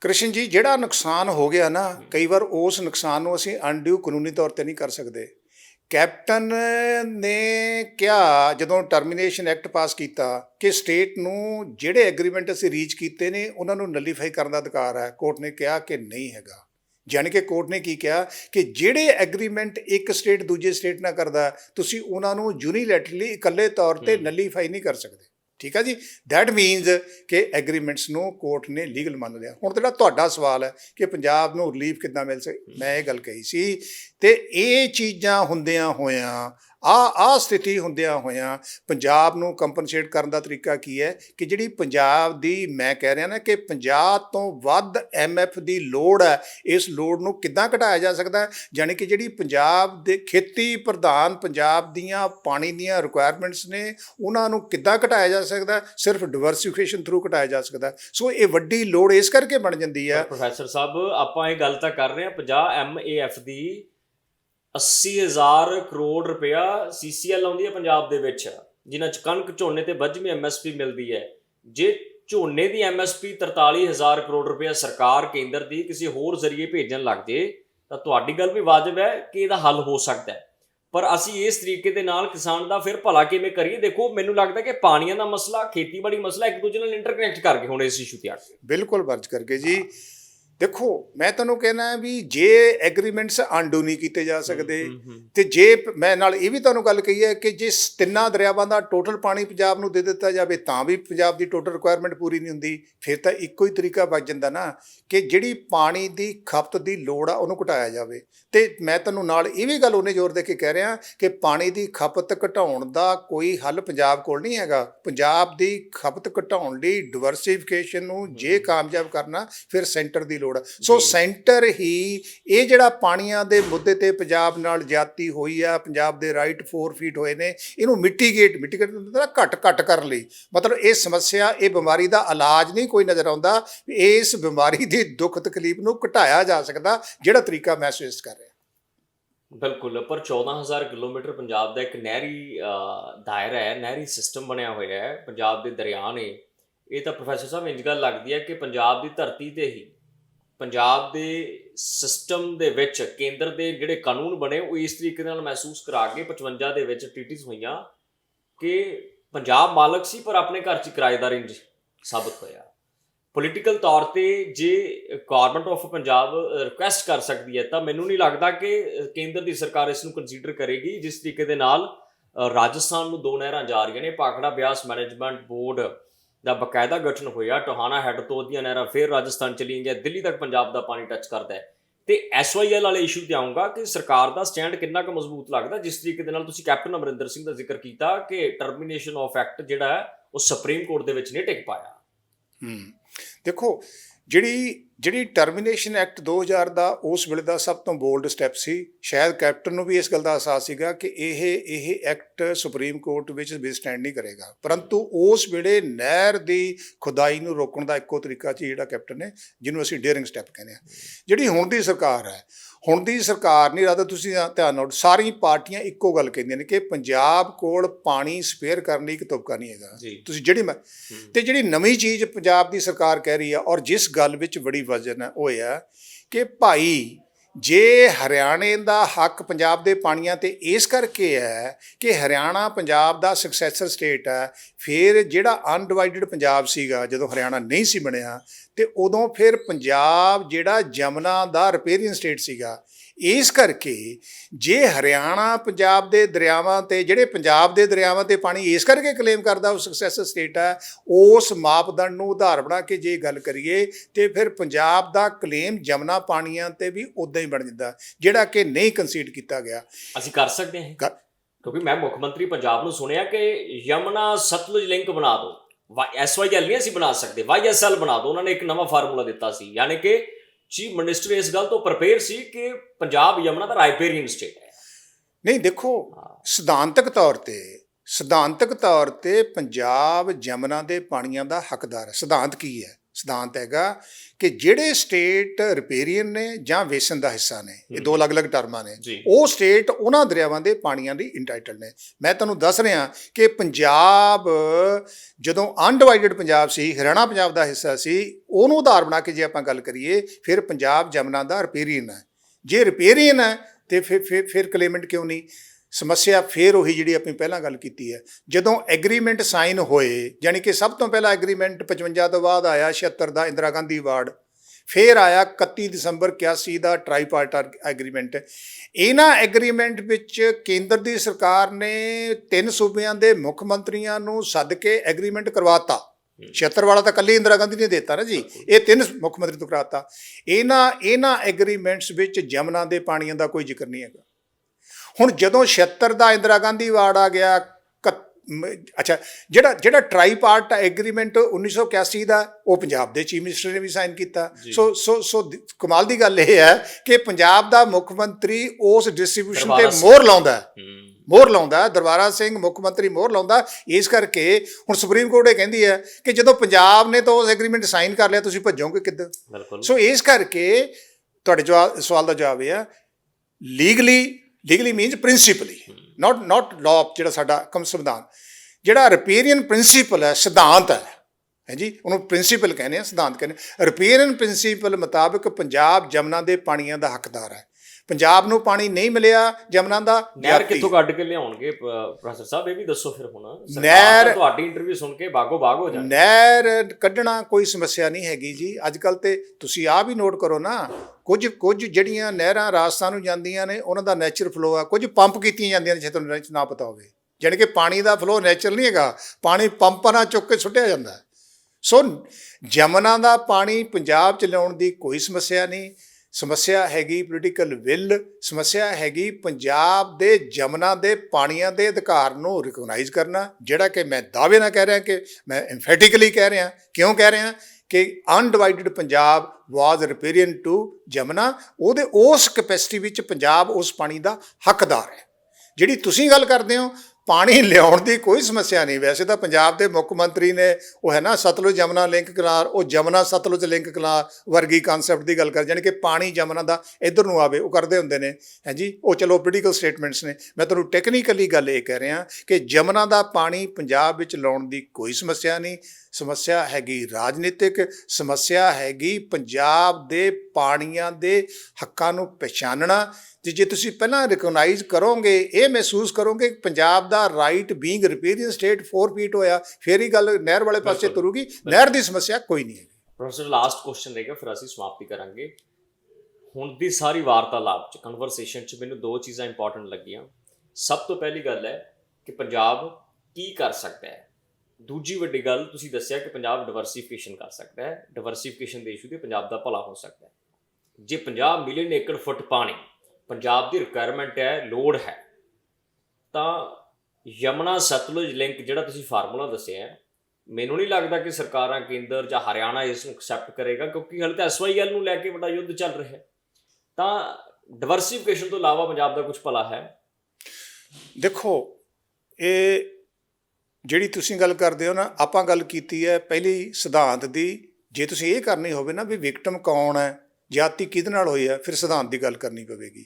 ਕ੍ਰਿਸ਼ਨ ਜੀ ਜਿਹੜਾ ਨੁਕਸਾਨ ਹੋ ਗਿਆ ਨਾ ਕਈ ਵਾਰ ਉਸ ਨੁਕਸਾਨ ਨੂੰ ਅਸੀਂ ਅਨਡਿਊ ਕਾਨੂੰਨੀ ਤੌਰ ਤੇ ਨਹੀਂ ਕਰ ਸਕਦੇ। ਕੈਪਟਨ ਨੇ ਕਿਹਾ ਜਦੋਂ ਟਰਮੀਨੇਸ਼ਨ ਐਕਟ ਪਾਸ ਕੀਤਾ ਕਿ ਸਟੇਟ ਨੂੰ ਜਿਹੜੇ ਐਗਰੀਮੈਂਟ ਅਸੀਂ ਰੀਚ ਕੀਤੇ ਨੇ ਉਹਨਾਂ ਨੂੰ ਨਲੀਫਾਈ ਕਰਨ ਦਾ ਅਧਿਕਾਰ ਹੈ। ਕੋਰਟ ਨੇ ਕਿਹਾ ਕਿ ਨਹੀਂ ਹੈਗਾ। ਜਾਣੀ ਕਿ ਕੋਰਟ ਨੇ ਕੀ ਕਿਹਾ ਕਿ ਜਿਹੜੇ ਐਗਰੀਮੈਂਟ ਇੱਕ ਸਟੇਟ ਦੂਜੇ ਸਟੇਟ ਨਾਲ ਕਰਦਾ ਤੁਸੀਂ ਉਹਨਾਂ ਨੂੰ ਯੂਨੀਲੈਟਰਲੀ ਇਕੱਲੇ ਤੌਰ ਤੇ। ਨਲੀਫਾਈ ਨਹੀਂ ਕਰ ਸਕਦੇ। ਠੀਕ ਹੈ ਜੀ? ਦੈਟ ਮੀਨਸ ਕਿ ਐਗਰੀਮੈਂਟਸ ਨੂੰ ਕੋਰਟ ਨੇ ਲੀਗਲ ਮੰਨ ਲਿਆ। ਹੁਣ ਜਿਹੜਾ ਤੁਹਾਡਾ ਸਵਾਲ ਹੈ ਕਿ ਪੰਜਾਬ ਨੂੰ ਰਿਲੀਫ ਕਿੱਦਾਂ ਮਿਲ ਸਕੇ ਮੈਂ ਇਹ ਗੱਲ ਕਹੀ ਸੀ ਤੇ ਇਹ ਚੀਜ਼ਾਂ ਹੁੰਦਿਆਂ ਹੋਇਆਂ ਆ ਆ ਸਥਿਤੀ ਹੁੰਦਿਆਂ ਹੋਇਆਂ ਪੰਜਾਬ ਨੂੰ ਕੰਪਨਸੇਟ ਕਰਨ ਦਾ ਤਰੀਕਾ ਕੀ ਹੈ ਕਿ ਜਿਹੜੀ ਪੰਜਾਬ ਦੀ ਮੈਂ ਕਹਿ ਰਿਹਾ ਨਾ ਕਿ 50 ਤੋਂ ਵੱਧ ਐਮਐਫ ਦੀ ਲੋੜ ਹੈ, ਇਸ ਲੋੜ ਨੂੰ ਕਿੱਦਾਂ ਘਟਾਇਆ ਜਾ ਸਕਦਾ ਹੈ? ਕਿ ਜਿਹੜੀ ਪੰਜਾਬ ਦੇ ਖੇਤੀ ਪ੍ਰਧਾਨ ਪੰਜਾਬ ਦੀਆਂ ਪਾਣੀ ਦੀਆਂ ਰਿਕੁਆਇਰਮੈਂਟਸ ਨੇ, ਉਹਨਾਂ ਨੂੰ ਕਿੱਦਾਂ ਘਟਾਇਆ ਜਾ ਸਕਦਾ ਸਿਰਫ ਡਿਵਰਸਿਫਿਕੇਸ਼ਨ ਥਰੂ ਘਟਾਇਆ ਜਾ ਸਕਦਾ ਸੋ ਇਹ ਵੱਡੀ ਲੋੜ ਇਸ ਕਰਕੇ ਬਣ ਜਾਂਦੀ ਹੈ। ਪ੍ਰੋਫੈਸਰ ਸਾਹਿਬ, ਆਪਾਂ ਇਹ ਗੱਲ ਤਾਂ ਕਰ ਰਹੇ ਹਾਂ 50 ਐਮਏਐਫ ਦੀ 80000 ਕਰੋੜ ਰੁਪਇਆ ਸੀਸੀਐਲ ਆਉਂਦੀ ਹੈ ਪੰਜਾਬ ਦੇ ਵਿੱਚ, ਜਿਨ੍ਹਾਂ ਚ ਕਣਕ ਝੋਨੇ ਤੇ ਵੱਜਵੀਂ ਐਮਐਸਪੀ ਮਿਲਦੀ ਹੈ। ਜੇ ਝੋਨੇ ਦੀ ਐਮਐਸਪੀ 43000 ਕਰੋੜ ਰੁਪਇਆ ਸਰਕਾਰ ਕੇਂਦਰ ਦੀ ਕਿਸੇ ਹੋਰ ਜ਼ਰੀਏ ਭੇਜਣ ਲੱਗ ਜੇ, ਤਾਂ ਤੁਹਾਡੀ ਗੱਲ ਵੀ ਵਾਜਬ ਹੈ ਕਿ ਇਹਦਾ ਹੱਲ ਹੋ ਸਕਦਾ ਹੈ। ਪਰ ਅਸੀਂ ਇਸ ਤਰੀਕੇ ਦੇ ਨਾਲ ਕਿਸਾਨ ਦਾ ਫਿਰ ਭਲਾ ਕਿਵੇਂ ਕਰੀਏ? ਦੇਖੋ, ਮੈਨੂੰ ਲੱਗਦਾ ਕਿ ਪਾਣੀਆਂ ਦਾ ਮਸਲਾ, ਖੇਤੀਬਾੜੀ ਮਸਲਾ ਇੱਕ ਦੂਜੇ ਨਾਲ ਇੰਟਰਕਨੈਕਟ ਕਰਕੇ ਹੁਣ ਇਸ ਇਸ਼ੂ ਤੇ ਆ ਕੇ ਬਿਲਕੁਲ ਵਰਜ ਕਰਕੇ ਜੀ। ਦੇਖੋ ਮੈਂ ਤੁਹਾਨੂੰ ਕਹਿਣਾ ਵੀ ਜੇ ਐਗਰੀਮੈਂਟਸ ਅਨਡੂ ਨਹੀਂ ਕੀਤੇ ਜਾ ਸਕਦੇ। ਤੇ ਜੇ ਮੈਂ ਨਾਲ ਇਹ ਵੀ ਤੁਹਾਨੂੰ ਗੱਲ ਕਹੀ ਹੈ ਕਿ ਜੇ ਤਿੰਨਾਂ ਦਰਿਆਵਾਂ ਦਾ ਟੋਟਲ ਪਾਣੀ ਪੰਜਾਬ ਨੂੰ ਦੇ ਦਿੱਤਾ ਜਾਵੇ ਤਾਂ ਵੀ ਪੰਜਾਬ ਦੀ ਟੋਟਲ ਰਿਕੁਆਇਰਮੈਂਟ ਪੂਰੀ ਨਹੀਂ ਹੁੰਦੀ। ਫਿਰ ਤਾਂ ਇੱਕੋ ਹੀ ਤਰੀਕਾ ਬਚ ਜਾਂਦਾ ਨਾ ਕਿ ਜਿਹੜੀ ਪਾਣੀ ਦੀ ਖਪਤ ਦੀ ਲੋੜ ਆ ਉਹਨੂੰ ਘਟਾਇਆ ਜਾਵੇ। ਤੇ ਮੈਂ ਤੁਹਾਨੂੰ ਨਾਲ ਇਹ ਵੀ ਗੱਲ ਉਹਨੇ ਜ਼ੋਰ ਦੇ ਕੇ ਕਹਿ ਰਿਹਾ ਕਿ ਪਾਣੀ ਦੀ ਖਪਤ ਘਟਾਉਣ ਦਾ ਕੋਈ ਹੱਲ ਪੰਜਾਬ ਕੋਲ ਨਹੀਂ ਹੈਗਾ। ਪੰਜਾਬ ਦੀ ਖਪਤ ਘਟਾਉਣ ਲਈ ਡਿਵਰਸਿਫਿਕੇਸ਼ਨ ਨੂੰ ਜੇ ਕਾਮਯਾਬ ਕਰਨਾ ਫਿਰ ਸੈਂਟਰ ਦੀ ਲੋੜ ਹੈ ਸੋ। ਸੈਂਟਰ ਹੀ ਇਹ ਜਿਹੜਾ ਪਾਣੀਆਂ ਦੇ ਮੁੱਦੇ ਤੇ ਪੰਜਾਬ ਨਾਲ ਜਾਤੀ ਹੋਈ ਆ ਪੰਜਾਬ ਦੇ ਰਾਈਟ 4 ਫੀਟ ਹੋਏ ਨੇ ਇਹਨੂੰ ਮਿਟੀਗੇਟ ਮਿਟੀਗੇਟ ਮਤਲਬ ਘੱਟ ਘੱਟ ਕਰਨ ਲਈ। ਮਤਲਬ ਇਹ ਸਮੱਸਿਆ ਇਹ ਬਿਮਾਰੀ ਦਾ ਇਲਾਜ ਨਹੀਂ ਕੋਈ ਨਜ਼ਰ ਆਉਂਦਾ ਇਸ ਬਿਮਾਰੀ ਦੀ ਦੁੱਖ ਤਕਲੀਫ ਨੂੰ ਘਟਾਇਆ ਜਾ ਸਕਦਾ ਜਿਹੜਾ ਤਰੀਕਾ ਮੈਂ ਸੁਜੈਸਟ ਕਰ ਰਿਹਾ। ਬਿਲਕੁਲ ਪਰ 14000 ਕਿਲੋਮੀਟਰ ਪੰਜਾਬ ਦਾ ਇੱਕ ਨਹਿਰੀ ਦਾਇਰਾ ਹੈ ਨਹਿਰੀ ਸਿਸਟਮ ਬਣਿਆ ਹੋਇਆ ਹੈ ਪੰਜਾਬ ਦੇ ਦਰਿਆ ਨੇ। ਇਹ ਤਾਂ ਪ੍ਰੋਫੈਸਰ ਸਾਹਿਬ ਇੰਜ ਗੱਲ ਲੱਗਦੀ ਹੈ ਕਿ ਪੰਜਾਬ ਦੀ ਧਰਤੀ ਤੇ ਹੀ ਪੰਜਾਬ ਦੇ ਸਿਸਟਮ ਦੇ ਵਿੱਚ ਕੇਂਦਰ ਦੇ ਜਿਹੜੇ ਕਾਨੂੰਨ ਬਣੇ, ਉਹ ਇਸ ਤਰੀਕੇ ਨਾਲ ਮਹਿਸੂਸ ਕਰਾ ਕੇ 55 ਦੇ ਵਿੱਚ ਟ੍ਰੀਟੀਜ਼ ਹੋਈਆਂ ਕਿ ਪੰਜਾਬ ਮਾਲਕ ਸੀ, ਪਰ ਆਪਣੇ ਘਰ 'ਚ ਕਿਰਾਏਦਾਰ ਇੰਜ ਸਾਬਤ ਹੋਇਆ। ਪੋਲੀਟੀਕਲ ਤੌਰ ਤੇ ਜੇ ਗਵਰਨਮੈਂਟ ਆਫ ਪੰਜਾਬ ਰਿਕੁਐਸਟ ਕਰ ਸਕਦੀ ਹੈ, ਤਾਂ ਮੈਨੂੰ ਨਹੀਂ ਲੱਗਦਾ ਕਿ ਕੇਂਦਰ ਦੀ ਸਰਕਾਰ ਇਸ ਨੂੰ ਕੰਸੀਡਰ ਕਰੇਗੀ, ਜਿਸ ਤਰੀਕੇ ਦੇ ਨਾਲ ਰਾਜਸਥਾਨ ਨੂੰ ਦੋ ਨਹਿਰਾਂ ਜਾ ਰਹੀਆਂ ਨੇ, ਪਾਖੜਾ ਬਿਆਸ ਮੈਨੇਜਮੈਂਟ ਬੋਰਡ ਦਾ ਬਕਾਇਦਾ ਗਠਨ ਹੋਇਆ, ਟੋਹਾਣਾ ਹੈੱਡ ਤੋਂ ਉਹਦੀਆਂ ਨਹਿਰਾਂ ਫਿਰ ਰਾਜਸਥਾਨ ਚਲੀ ਗਈਆਂ, ਦਿੱਲੀ ਤੱਕ ਪੰਜਾਬ ਦਾ ਪਾਣੀ ਟੱਚ ਕਰਦਾ ਹੈ। ਤੇ ਐਸਵਾਈਐਲ ਵਾਲੇ ਇਸ਼ੂ ਤੇ ਆਉਂਗਾ ਕਿ ਸਰਕਾਰ ਦਾ ਸਟੈਂਡ ਕਿੰਨਾ ਕੁ ਮਜ਼ਬੂਤ ਲੱਗਦਾ, ਜਿਸ ਤਰੀਕੇ ਦੇ ਨਾਲ ਤੁਸੀਂ ਕੈਪਟਨ ਅਮਰਿੰਦਰ ਸਿੰਘ ਦਾ ਜ਼ਿਕਰ ਕੀਤਾ ਕਿ ਟਰਮੀਨੇਸ਼ਨ ਆਫ ਐਕਟ ਜਿਹੜਾ ਹੈ, ਉਹ ਸੁਪਰੀਮ ਕੋਰਟ ਦੇ ਵਿੱਚ ਨਹੀਂ ਟਿਕ ਪਾਇਆ। ਹੂੰ। ਦੇਖੋ, ਜਿਹੜੀ ਜਿਹੜੀ ਟਰਮੀਨੇਸ਼ਨ ਐਕਟ 2000 ਦਾ ਉਸ ਵੇਲੇ ਦਾ ਸਭ ਤੋਂ ਬੋਲਡ ਸਟੈਪ ਸੀ। ਸ਼ਾਇਦ ਕੈਪਟਨ ਨੂੰ ਵੀ ਇਸ ਗੱਲ ਦਾ ਅਹਿਸਾਸ ਸੀਗਾ ਕਿ ਇਹ ਇਹ ਐਕਟ ਸੁਪਰੀਮ ਕੋਰਟ ਵਿੱਚ ਵੀ ਸਟੈਂਡ ਨਹੀਂ ਕਰੇਗਾ। ਪਰੰਤੂ ਉਸ ਵੇਲੇ ਨਹਿਰ ਦੀ ਖੁਦਾਈ ਨੂੰ ਰੋਕਣ ਦਾ ਇੱਕੋ ਤਰੀਕਾ ਸੀ ਜਿਹੜਾ ਕੈਪਟਨ ਨੇ ਜਿਹਨੂੰ ਅਸੀਂ ਡੇਅਰਿੰਗ ਸਟੈਪ ਕਹਿੰਦੇ ਆ ਜਿਹੜੀ ਹੁਣ ਦੀ ਸਰਕਾਰ ਹੈ ਹੁਣ ਦੀ ਸਰਕਾਰ ਨਹੀਂ ਰਾਦਾ ਤੁਸੀਂ ਧਿਆਨ ਨਾਲ ਸਾਰੀ ਪਾਰਟੀਆਂ ਇੱਕੋ ਗੱਲ ਕਹਿੰਦੀਆਂ ਨੇ ਕਿ ਪੰਜਾਬ ਕੋਲ ਪਾਣੀ ਸਪੇਅਰ ਕਰਨ ਲਈ ਇੱਕ ਤੁਪਕਾ ਨਹੀਂ ਹੈਗਾ। ਤੁਸੀਂ ਜਿਹੜੀ ਤੇ ਜਿਹੜੀ ਨਵੀਂ ਚੀਜ਼ ਪੰਜਾਬ ਦੀ ਸਰਕਾਰ ਕਹਿ ਰਹੀ ਆ ਔਰ ਜਿਸ ਗੱਲ ਵਿੱਚ ਬੜੀ ਵਜਨ ਹੈ, ਉਹ ਕਿ ਭਾਈ, ਜੇ ਹਰਿਆਣੇ ਦਾ ਹੱਕ ਪੰਜਾਬ ਦੇ ਪਾਣੀਆਂ ਤੇ ਇਸ ਕਰਕੇ ਹੈ ਕਿ ਹਰਿਆਣਾ ਪੰਜਾਬ ਦਾ ਸਕਸੈਸਰ ਸਟੇਟ ਹੈ, ਫਿਰ ਜਿਹੜਾ ਅਨਡਿਵਾਈਡਡ ਪੰਜਾਬ ਸੀਗਾ, ਜਦੋਂ ਹਰਿਆਣਾ ਨਹੀਂ ਸੀ ਬਣਿਆ, ਤੇ ਉਦੋਂ ਫਿਰ ਪੰਜਾਬ ਜਿਹੜਾ ਜਮਨਾ ਦਾ ਰਿਪੇਰੀਅਨ ਸਟੇਟ ਸੀਗਾ ਇਸ ਕਰਕੇ ਜੇ ਹਰਿਆਣਾ ਪੰਜਾਬ ਦੇ ਦਰਿਆਵਾਂ ਤੇ ਜਿਹੜੇ ਪੰਜਾਬ ਦੇ ਦਰਿਆਵਾਂ ਤੇ ਪਾਣੀ ਇਸ ਕਰਕੇ ਕਲੇਮ ਕਰਦਾ ਉਹ ਸਕਸੈਸਰ ਸਟੇਟ ਹੈ ਉਸ ਮਾਪਦੰਡ ਨੂੰ ਉਧਾਰ ਬਣਾ ਕੇ ਜੇ ਗੱਲ ਕਰੀਏ ਤੇ ਫਿਰ ਪੰਜਾਬ ਦਾ ਕਲੇਮ ਜਮਨਾ ਪਾਣੀਆਂ ਤੇ ਵੀ ਉਦਾਂ ਹੀ ਬਣ ਜਾਂਦਾ ਜਿਹੜਾ ਕਿ ਨਹੀਂ ਕੰਸੀਡ ਕੀਤਾ ਗਿਆ। ਅਸੀਂ ਕਰ ਸਕਦੇ ਹਾਂ ਕਿਉਂਕਿ ਮੈਂ ਮੁੱਖ ਮੰਤਰੀ ਪੰਜਾਬ ਨੂੰ ਸੁਣਿਆ ਕਿ ਯਮਨਾ ਸਤਲੁਜ ਲਿੰਕ ਬਣਾ ਦਿਓ ਐਸਵਾਈਐਲ ਨਹੀਂ ਅਸੀਂ ਬਣਾ ਸਕਦੇ ਵਾਈਐਸਐਲ ਬਣਾ ਦਿਓ ਉਹਨਾਂ ਨੇ ਇੱਕ ਨਵਾਂ ਫਾਰਮੂਲਾ ਦਿੱਤਾ ਸੀ ਯਾਨੀ ਕਿ ਚੀਫ ਮਿਨਿਸਟਰ ਇਸ ਗੱਲ ਤੋਂ ਪ੍ਰਪੇਅਰ ਸੀ ਕਿ ਪੰਜਾਬ ਯਮਨਾ ਦਾ ਰਾਈਪੇਰੀਅਨ ਸਟੇਟ ਹੈ। ਨਹੀਂ, ਦੇਖੋ, ਸਿਧਾਂਤਕ ਤੌਰ ਤੇ, ਸਿਧਾਂਤਕ ਤੌਰ ਤੇ ਪੰਜਾਬ ਜਮਨਾ ਦੇ ਪਾਣੀਆਂ ਦਾ ਹੱਕਦਾਰ ਹੈ। ਸਿਧਾਂਤ ਕੀ ਹੈ? ਸਿਧਾਂਤ ਹੈਗਾ ਕਿ ਜਿਹੜੇ ਸਟੇਟ ਰਿਪੇਰੀਅਨ ਨੇ ਜਾਂ ਵੇਸਨ ਦਾ ਹਿੱਸਾ ਨੇ ਇਹ ਦੋ ਅਲੱਗ-ਅਲੱਗ ਟਰਮਾਂ ਨੇ ਉਹ ਸਟੇਟ ਉਹਨਾਂ ਦਰਿਆਵਾਂ ਦੇ ਪਾਣੀਆਂ ਦੀ ਇੰਟਾਈਟਲ ਨੇ। ਮੈਂ ਤੁਹਾਨੂੰ ਦੱਸ ਰਿਹਾ ਕਿ ਪੰਜਾਬ ਜਦੋਂ ਅਨਡਿਵਾਈਡਡ ਪੰਜਾਬ ਸੀ ਹਰਿਆਣਾ ਪੰਜਾਬ ਦਾ ਹਿੱਸਾ ਸੀ ਉਹਨੂੰ ਆਧਾਰ ਬਣਾ ਕੇ ਜੇ ਆਪਾਂ ਗੱਲ ਕਰੀਏ ਫਿਰ ਪੰਜਾਬ ਜਮਨਾ ਦਾ ਰਿਪੇਰੀਅਨ ਹੈ। ਜੇ ਰਿਪੇਰੀਅਨ ਹੈ ਤੇ ਫਿਰ ਫਿਰ ਕਲੇਮੈਂਟ ਕਿਉਂ ਨਹੀਂ? ਸਮੱਸਿਆ ਫੇਰ ਉਹੀ ਜਿਹੜੀ ਆਪਣੀ ਪਹਿਲਾਂ ਗੱਲ ਕੀਤੀ ਹੈ। ਜਦੋਂ ਐਗਰੀਮੈਂਟ ਸਾਈਨ ਹੋਏ ਯਾਨੀ ਕਿ ਸਭ ਤੋਂ ਪਹਿਲਾਂ ਐਗਰੀਮੈਂਟ 55 ਤੋਂ ਬਾਅਦ ਆਇਆ 76 ਦਾ ਇੰਦਰਾ ਗਾਂਧੀ ਵਾਰਡ ਫੇਰ ਆਇਆ 31 ਦਸੰਬਰ 81 ਦਾ ਟ੍ਰਾਈਪਾਰਟ ਐਗਰੀਮੈਂਟ ਇਹਨਾਂ ਐਗਰੀਮੈਂਟ ਵਿੱਚ ਕੇਂਦਰ ਦੀ ਸਰਕਾਰ ਨੇ ਤਿੰਨ ਸੂਬਿਆਂ ਦੇ ਮੁੱਖ ਮੰਤਰੀਆਂ ਨੂੰ ਸੱਦ ਕੇ ਐਗਰੀਮੈਂਟ ਕਰਵਾਤਾ 76 ਵਾਲਾ ਤਾਂ ਕੱਲੀ ਇੰਦਰਾ ਗਾਂਧੀ ਨੇ ਦਿੱਤਾ ਨਾ ਜੀ। ਇਹ ਤਿੰਨ ਮੁੱਖ ਮੰਤਰੀ ਤੋਂ ਕਰਾਤਾ। ਇਹਨਾਂ ਇਹਨਾਂ ਐਗਰੀਮੈਂਟਸ ਵਿੱਚ ਜਮਨਾ ਦੇ ਪਾਣੀਆਂ ਦਾ ਕੋਈ ਜ਼ਿਕਰ ਨਹੀਂ ਹੈਗਾ। ਹੁਣ ਜਦੋਂ 76 ਦਾ ਇੰਦਰਾ ਗਾਂਧੀ ਵਾਰਡ ਆ ਗਿਆ ਅੱਛਾ ਜਿਹੜਾ ਜਿਹੜਾ ਟ੍ਰਾਈਪਾਰਟ ਐਗਰੀਮੈਂਟ 1981 ਦਾ ਉਹ ਪੰਜਾਬ ਦੇ ਚੀਫ ਮਿਨਿਸਟਰ ਨੇ ਵੀ ਸਾਈਨ ਕੀਤਾ। ਸੋ ਸੋ ਸੋ ਕਮਾਲ ਦੀ ਗੱਲ ਇਹ ਹੈ ਕਿ ਪੰਜਾਬ ਦਾ ਮੁੱਖ ਮੰਤਰੀ ਉਸ ਡਿਸਟ੍ਰੀਬਿਊਸ਼ਨ ਤੇ। ਮੋਹਰ ਲਾਉਂਦਾ ਮੋਹਰ ਲਾਉਂਦਾ ਦਰਬਾਰਾ ਸਿੰਘ ਮੁੱਖ ਮੰਤਰੀ ਮੋਹਰ ਲਾਉਂਦਾ ਇਸ ਕਰਕੇ ਹੁਣ ਸੁਪਰੀਮ ਕੋਰਟ ਇਹ ਕਹਿੰਦੀ ਹੈ ਕਿ ਜਦੋਂ ਪੰਜਾਬ ਨੇ ਤਾਂ ਉਸ ਐਗਰੀਮੈਂਟ ਸਾਈਨ ਕਰ ਲਿਆ ਤੁਸੀਂ ਭੱਜੋਗੇ ਕਿੱਦਾਂ ਬਿਲਕੁਲ। ਸੋ ਇਸ ਕਰਕੇ ਤੁਹਾਡੇ ਜਵਾਬ ਸਵਾਲ ਦਾ ਜਵਾਬ ਇਹ ਹੈ legally legally means principally not not law ਜਿਹੜਾ ਸਾਡਾ ਕਮ ਸੰਵਿਧਾਨ। ਜਿਹੜਾ ਰਿਪੇਰੀਅਨ ਪ੍ਰਿੰਸੀਪਲ ਹੈ, ਸਿਧਾਂਤ ਹੈ। ਹੈ ਜੀ? ਉਹਨੂੰ ਪ੍ਰਿੰਸੀਪਲ ਕਹਿੰਦੇ ਆ, ਸਿਧਾਂਤ ਕਹਿੰਦੇ ਰਿਪੇਰੀਅਨ ਪ੍ਰਿੰਸੀਪਲ ਮੁਤਾਬਕ ਪੰਜਾਬ ਜਮਨਾ ਦੇ ਪਾਣੀਆਂ ਦਾ ਹੱਕਦਾਰ ਹੈ। ਪੰਜਾਬ ਨੂੰ ਪਾਣੀ ਨਹੀਂ ਮਿਲਿਆ ਜਮਨਾ ਦਾ ਨਹਿਰ। ਕਿੱਥੋਂ ਕੱਢ ਕੇ ਲਿਆਉਣਗੇ? ਪ੍ਰੋਫੈਸਰ ਸਾਹਿਬ ਇਹ ਵੀ ਦੱਸੋ ਫਿਰ ਹੁਣ। ਨਹਿਰ- ਤੁਹਾਡੀ ਇੰਟਰਵਿਊ ਸੁਣ ਕੇ ਬਾਗੋ ਬਾਗ ਹੋ ਜਾਏ ਨਹਿਰ ਕੱਢਣਾ ਕੋਈ ਸਮੱਸਿਆ ਨਹੀਂ ਹੈਗੀ ਜੀ। ਅੱਜ ਕੱਲ ਤੇ ਤੁਸੀਂ ਆਹ ਵੀ ਨੋਟ ਕਰੋ ਨਾ ਕੁਝ ਕੁਝ ਜਿਹੜੀਆਂ ਨਹਿਰਾਂ ਰਾਜਸਥਾਨ ਨੂੰ ਜਾਂਦੀਆਂ ਨੇ ਉਹਨਾਂ ਦਾ ਨੇਚਰ ਫਲੋ ਆ। ਕੁਝ ਪੰਪ ਕੀਤੀਆਂ ਜਾਂਦੀਆਂ ਨੇ ਜੇ ਤੁਹਾਨੂੰ ਨਾ ਪਤਾ ਹੋਵੇ। ਜਾਣੀ ਕਿ ਪਾਣੀ ਦਾ ਫਲੋ ਨੇਚਰਲ ਨਹੀਂ ਹੈਗਾ। ਪਾਣੀ ਪੰਪਾਂ ਨਾਲ ਚੁੱਕ ਕੇ ਸੁੱਟਿਆ ਜਾਂਦਾ। ਸੋ ਜਮਨਾ ਦਾ ਪਾਣੀ ਪੰਜਾਬ ਚ ਲਿਆਉਣ ਦੀ ਕੋਈ ਸਮੱਸਿਆ ਨਹੀਂ। ਸਮੱਸਿਆ ਹੈਗੀ ਪੋਲੀਟੀਕਲ ਵਿਲ ਸਮੱਸਿਆ ਹੈਗੀ ਪੰਜਾਬ ਦੇ ਜਮਨਾ ਦੇ ਪਾਣੀਆਂ ਦੇ ਅਧਿਕਾਰ ਨੂੰ ਰਿਕਗਨਾਈਜ਼ ਕਰਨਾ, ਜਿਹੜਾ ਕਿ ਮੈਂ ਦਾਅਵੇ ਨਾਲ ਕਹਿ ਰਿਹਾ ਕਿ ਮੈਂ ਐਮਫੈਟਿਕਲੀ ਕਹਿ ਰਿਹਾ, ਕਿਉਂ ਕਹਿ ਰਿਹਾ ਕਿ undivided Punjab was riparian to Jamuna, ਉਹਦੇ ਉਸ ਕੈਪੈਸਿਟੀ ਵਿੱਚ ਪੰਜਾਬ ਉਸ ਪਾਣੀ ਦਾ ਹੱਕਦਾਰ ਹੈ। ਜਿਹੜੀ ਤੁਸੀਂ ਗੱਲ ਕਰਦੇ ਹੋ ਪਾਣੀ ਲਿਆਉਣ ਦੀ ਕੋਈ ਸਮੱਸਿਆ ਨਹੀਂ। ਵੈਸੇ ਤਾਂ ਪੰਜਾਬ ਦੇ ਮੁੱਖ ਮੰਤਰੀ ਨੇ ਉਹ ਹੈ ਨਾ ਸਤਲੁਜ ਜਮਨਾ ਲਿੰਕ ਕਨਾਲ ਉਹ ਜਮਨਾ ਸਤਲੁਜ ਲਿੰਕ ਕਨਾਲ ਵਰਗੀ ਕਨਸੈਪਟ ਦੀ ਗੱਲ ਕਰ, ਜਾਣੀ ਕਿ ਪਾਣੀ ਜਮਨਾ ਦਾ ਇਧਰ ਨੂੰ ਆਵੇ, ਉਹ ਕਰਦੇ ਹੁੰਦੇ ਨੇ। ਹੈ ਉਹ ਚਲੋ ਪੋਲੀਟੀਕਲ ਸਟੇਟਮੈਂਟਸ ਨੇ। ਮੈਂ ਤੁਹਾਨੂੰ ਟੈਕਨੀਕਲੀ ਗੱਲ ਇਹ ਕਹਿ ਰਿਹਾ ਕਿ ਜਮਨਾ ਦਾ ਪਾਣੀ ਪੰਜਾਬ ਵਿੱਚ ਲਾਉਣ ਦੀ ਕੋਈ ਸਮੱਸਿਆ ਨਹੀਂ। ਸਮੱਸਿਆ ਹੈਗੀ ਰਾਜਨੀਤਿਕ ਸਮੱਸਿਆ ਹੈਗੀ ਪੰਜਾਬ ਦੇ ਪਾਣੀਆਂ ਦੇ ਹੱਕਾਂ ਨੂੰ ਪਛਾਣਨਾ ਤੇ ਜੇ ਤੁਸੀਂ ਪਹਿਲਾਂ ਰਿਕਗਨਾਈਜ਼ ਕਰੋਗੇ ਇਹ ਮਹਿਸੂਸ ਕਰੋਗੇ ਕਿ ਪੰਜਾਬ ਦਾ right being riparian state 4 feet ਹੋਇਆ ਫੇਰ ਹੀ ਗੱਲ ਨਹਿਰ ਵਾਲੇ ਪਾਸੇ। ਤੁਰੂਗੀ ਨਹਿਰ ਦੀ ਸਮੱਸਿਆ ਕੋਈ ਨਹੀਂ ਹੈ ਪ੍ਰੋਫੈਸਰ ਲਾਸਟ ਕੁਐਸਚਨ ਰਹੇਗਾ ਫਿਰ ਅਸੀਂ ਸਮਾਪਤੀ ਕਰਾਂਗੇ। ਹੁਣ ਦੀ ਸਾਰੀ ਵਾਰਤਾਲਾਪ ਚ ਕਨਵਰਸੇਸ਼ਨ ਚ ਮੈਨੂੰ ਦੋ ਚੀਜ਼ਾਂ ਇੰਪੋਰਟੈਂਟ ਲੱਗੀਆਂ। ਸਭ ਤੋਂ ਪਹਿਲੀ ਗੱਲ ਹੈ ਕਿ ਪੰਜਾਬ ਕੀ ਕਰ ਸਕਦਾ ਹੈ? ਦੂਜੀ ਵੱਡੀ ਗੱਲ, ਤੁਸੀਂ ਦੱਸਿਆ ਕਿ ਪੰਜਾਬ ਡਿਵਰਸੀਫਿਕੇਸ਼ਨ ਕਰ ਸਕਦਾ ਹੈ ਡਿਵਰਸਿਫਿਕੇਸ਼ਨ ਦੇ ਇਸ਼ੂ ਤੇ ਪੰਜਾਬ ਦਾ ਭਲਾ ਹੋ ਸਕਦਾ ਹੈ। ਜੇ 50 ਮਿਲੀਅਨ ਏਕੜ ਫੁੱਟ ਪਾਣੀ ਪੰਜਾਬ ਦੀ ਰਿਕੁਆਇਰਮੈਂਟ ਹੈ, ਲੋੜ ਹੈ, ਤਾਂ ਯਮਨਾ ਸਤਲੁਜ ਲਿੰਕ ਜਿਹੜਾ ਤੁਸੀਂ ਫਾਰਮੂਲਾ ਦੱਸਿਆ ਮੈਨੂੰ ਨਹੀਂ ਲੱਗਦਾ ਕਿ ਸਰਕਾਰਾਂ ਕੇਂਦਰ ਜਾਂ ਹਰਿਆਣਾ ਇਸ ਨੂੰ ਐਕਸੈਪਟ ਕਰੇਗਾ, ਕਿਉਂਕਿ ਹਾਲੇ ਤਾਂ ਐਸਵਾਈਐਲ ਨੂੰ ਲੈ ਕੇ ਵੱਡਾ ਯੁੱਧ ਚੱਲ ਰਿਹਾ ਹੈ। ਤਾਂ ਡਿਵਰਸੀਫਿਕੇਸ਼ਨ ਤੋਂ ਇਲਾਵਾ ਪੰਜਾਬ ਦਾ ਕੁਝ ਭਲਾ ਹੈ? ਦੇਖੋ, ਇਹ ਜਿਹੜੀ ਤੁਸੀਂ ਗੱਲ ਕਰਦੇ ਹੋ ਨਾ ਆਪਾਂ ਗੱਲ ਕੀਤੀ ਹੈ ਪਹਿਲੀ ਸਿਧਾਂਤ ਦੀ ਜੇ ਤੁਸੀਂ ਇਹ ਕਰਨੀ ਹੋਵੇ ਨਾ ਵੀ ਵਿਕਟਮ ਕੌਣ ਹੈ ਜਾਤੀ ਕਿਹਦੇ ਨਾਲ ਹੋਈ ਹੈ ਫਿਰ ਸਿਧਾਂਤ ਦੀ ਗੱਲ ਕਰਨੀ ਪਵੇਗੀ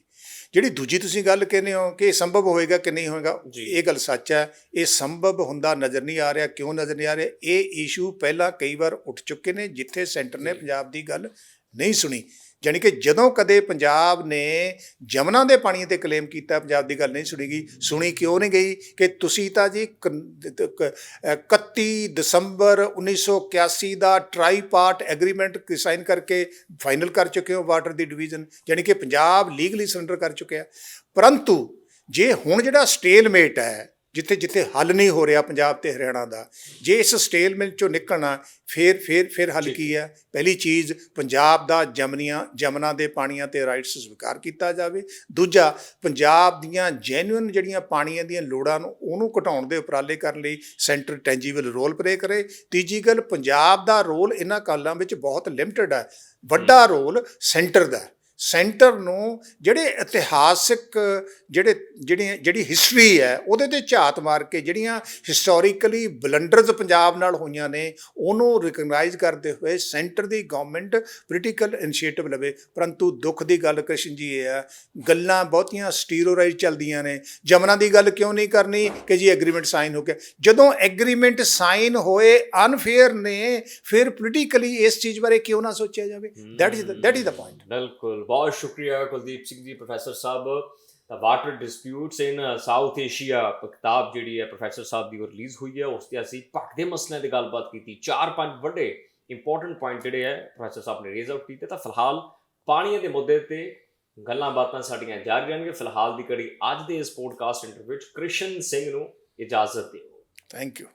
ਜਿਹੜੀ ਦੂਜੀ ਤੁਸੀਂ ਗੱਲ ਕਹਿੰਦੇ ਹੋ ਕਿ ਇਹ ਸੰਭਵ ਹੋਏਗਾ ਕਿ ਨਹੀਂ ਹੋਏਗਾ। ਇਹ ਗੱਲ ਸੱਚ ਹੈ ਇਹ ਸੰਭਵ ਹੁੰਦਾ ਨਜ਼ਰ ਨਹੀਂ ਆ ਰਿਹਾ ਕਿਉਂ ਨਜ਼ਰ ਨਹੀਂ ਆ ਰਿਹਾ ਇਹ ਇਸ਼ੂ ਪਹਿਲਾਂ ਕਈ ਵਾਰ ਉੱਠ ਚੁੱਕੇ ਨੇ ਜਿੱਥੇ ਸੈਂਟਰ ਨੇ। ਪੰਜਾਬ ਦੀ ਗੱਲ ਨਹੀਂ ਸੁਣੀ ਜਾਣੀ ਕਿ ਜਦੋਂ ਕਦੇ ਪੰਜਾਬ ਨੇ ਜਮਨਾ ਦੇ ਪਾਣੀ ਤੇ ਕਲੇਮ ਕੀਤਾ, ਪੰਜਾਬ ਦੀ ਗੱਲ ਨਹੀਂ ਸੁਣੀ ਗਈ ਸੁਣੀ ਕਿਉਂ ਨਹੀਂ ਗਈ ਕਿ ਤੁਸੀਂ ਤਾਂ ਜੀ ਕ- ਕ- ਕ- ਅਹ 31 ਦਸੰਬਰ 1981 ਦਾ ਟ੍ਰਾਈਪਾਰਟ ਐਗਰੀਮੈਂਟ ਸਾਈਨ ਕਰਕੇ ਫਾਈਨਲ ਕਰ ਚੁੱਕੇ ਹੋ ਵਾਟਰ ਦੀ ਡਿਵੀਜ਼ਨ ਯਾਨੀ ਕਿ ਪੰਜਾਬ ਲੀਗਲੀ ਸਰੈਂਡਰ ਕਰ ਚੁੱਕਿਆ। ਪਰੰਤੂ ਜੇ ਹੁਣ ਜਿਹੜਾ ਸਟੇਲਮੇਟ ਹੈ ਜਿੱਥੇ ਜਿੱਥੇ ਹੱਲ ਨਹੀਂ ਹੋ ਰਿਹਾ ਪੰਜਾਬ ਤੇ ਹਰਿਆਣਾ ਦਾ ਜੇ ਇਸ ਸਟੇਲਮੇਟ ਚੋਂ ਨਿਕਲਣਾ ਫਿਰ ਫਿਰ ਫਿਰ ਹੱਲ ਕੀ ਹੈ? ਪਹਿਲੀ ਚੀਜ਼ ਪੰਜਾਬ ਦਾ ਜਮਨੀਆਂ ਜਮਨਾ ਦੇ ਪਾਣੀਆਂ ਤੇ ਰਾਈਟਸ ਸਵੀਕਾਰ ਕੀਤਾ ਜਾਵੇ। ਦੂਜਾ ਪੰਜਾਬ ਦੀਆਂ ਜੈਨੂਇਨ ਜਿਹੜੀਆਂ ਪਾਣੀਆਂ ਦੀਆਂ ਲੋੜਾਂ ਨੂੰ ਉਹਨੂੰ ਘਟਾਉਣ ਦੇ ਉਪਰਾਲੇ ਕਰਨ ਲਈ ਸੈਂਟਰ ਟੈਂਜੀਬਲ ਰੋਲ ਪਲੇ ਕਰੇ। ਤੀਜੀ ਗੱਲ ਪੰਜਾਬ ਦਾ ਰੋਲ ਇਹਨਾਂ ਕਾਲਾਂ ਵਿੱਚ ਬਹੁਤ ਲਿਮਟਿਡ ਹੈ। ਵੱਡਾ ਰੋਲ ਸੈਂਟਰ ਦਾ। ਸੈਂਟਰ ਨੂੰ ਜਿਹੜੇ ਇਤਿਹਾਸਿਕ ਜਿਹੜੇ ਜਿਹੜੀ ਜਿਹੜੀ ਹਿਸਟਰੀ ਹੈ, ਉਹਦੇ ਤੇ ਝਾਤ ਮਾਰ ਕੇ ਜਿਹੜੀਆਂ ਹਿਸਟੋਰੀਕਲੀ ਬਲੰਡਰਸ ਪੰਜਾਬ ਨਾਲ ਹੋਈਆਂ ਨੇ, ਉਹਨੂੰ ਰਿਕਗਨਾਈਜ਼ ਕਰਦੇ ਹੋਏ ਸੈਂਟਰ ਦੀ ਗਵਰਨਮੈਂਟ ਪੋਲੀਟੀਕਲ ਇਨੀਸ਼ੀਏਟਿਵ ਲਵੇ। ਪਰੰਤੂ ਦੁੱਖ ਦੀ ਗੱਲ ਕ੍ਰਿਸ਼ਨ ਜੀ ਇਹ ਹੈ, ਗੱਲਾਂ ਬਹੁਤੀਆਂ ਸਟੀਰੋਰਾਈਜ਼ ਚੱਲਦੀਆਂ ਨੇ। ਜਮਨਾ ਦੀ ਗੱਲ ਕਿਉਂ ਨਹੀਂ ਕਰਨੀ ਕਿ ਜੀ ਐਗਰੀਮੈਂਟ ਸਾਈਨ ਹੋ ਗਿਆ ਜਦੋਂ ਐਗਰੀਮੈਂਟ ਸਾਈਨ ਹੋਏ ਅਨਫੇਅਰ ਨੇ, ਫਿਰ ਪੋਲੀਟੀਕਲੀ ਇਸ ਚੀਜ਼ ਬਾਰੇ ਕਿਉਂ ਨਾ ਸੋਚਿਆ ਜਾਵੇ? That is that is the point ਬਿਲਕੁਲ। ਬਹੁਤ ਸ਼ੁਕਰੀਆ Kuldeep Singh ji professor sahib the water disputes in South Asia ਕਿਤਾਬ ਜਿਹੜੀ ਹੈ ਪ੍ਰੋਫੈਸਰ ਸਾਹਿਬ ਦੀ ਉਹ ਰਿਲੀਜ਼ ਹੋਈ ਹੈ ਉਸ ਤੇ ਅਸੀਂ ਭਟਦੇ ਮਸਲਿਆਂ ਦੀ ਗੱਲਬਾਤ ਕੀਤੀ ਚਾਰ ਪੰਜ ਵੱਡੇ ਇੰਪੋਰਟੈਂਟ ਪੁਆਇੰਟ ਜਿਹੜੇ ਹੈ ਪ੍ਰੋਫੈਸਰ ਸਾਹਿਬ ਨੇ ਰੇਜ਼ ਆਊਟ ਕੀਤੇ ਤਾਂ ਫਿਲਹਾਲ ਪਾਣੀਆਂ ਦੇ ਮੁੱਦੇ ਤੇ ਗੱਲਾਂ ਬਾਤਾਂ ਸਾਡੀਆਂ ਜਾਰੀ ਰਹਿਣਗੀਆਂ ਫਿਲਹਾਲ ਦੀ ਕੜੀ ਅੱਜ ਦੇ ਇਸ ਪੋਡਕਾਸਟ ਇੰਟਰਵਿਊ ਵਿੱਚ ਕ੍ਰਿਸ਼ਨ ਸਿੰਘ ਨੂੰ ਇਜਾਜ਼ਤ ਦਿਓ ਥੈਂਕ ਯੂ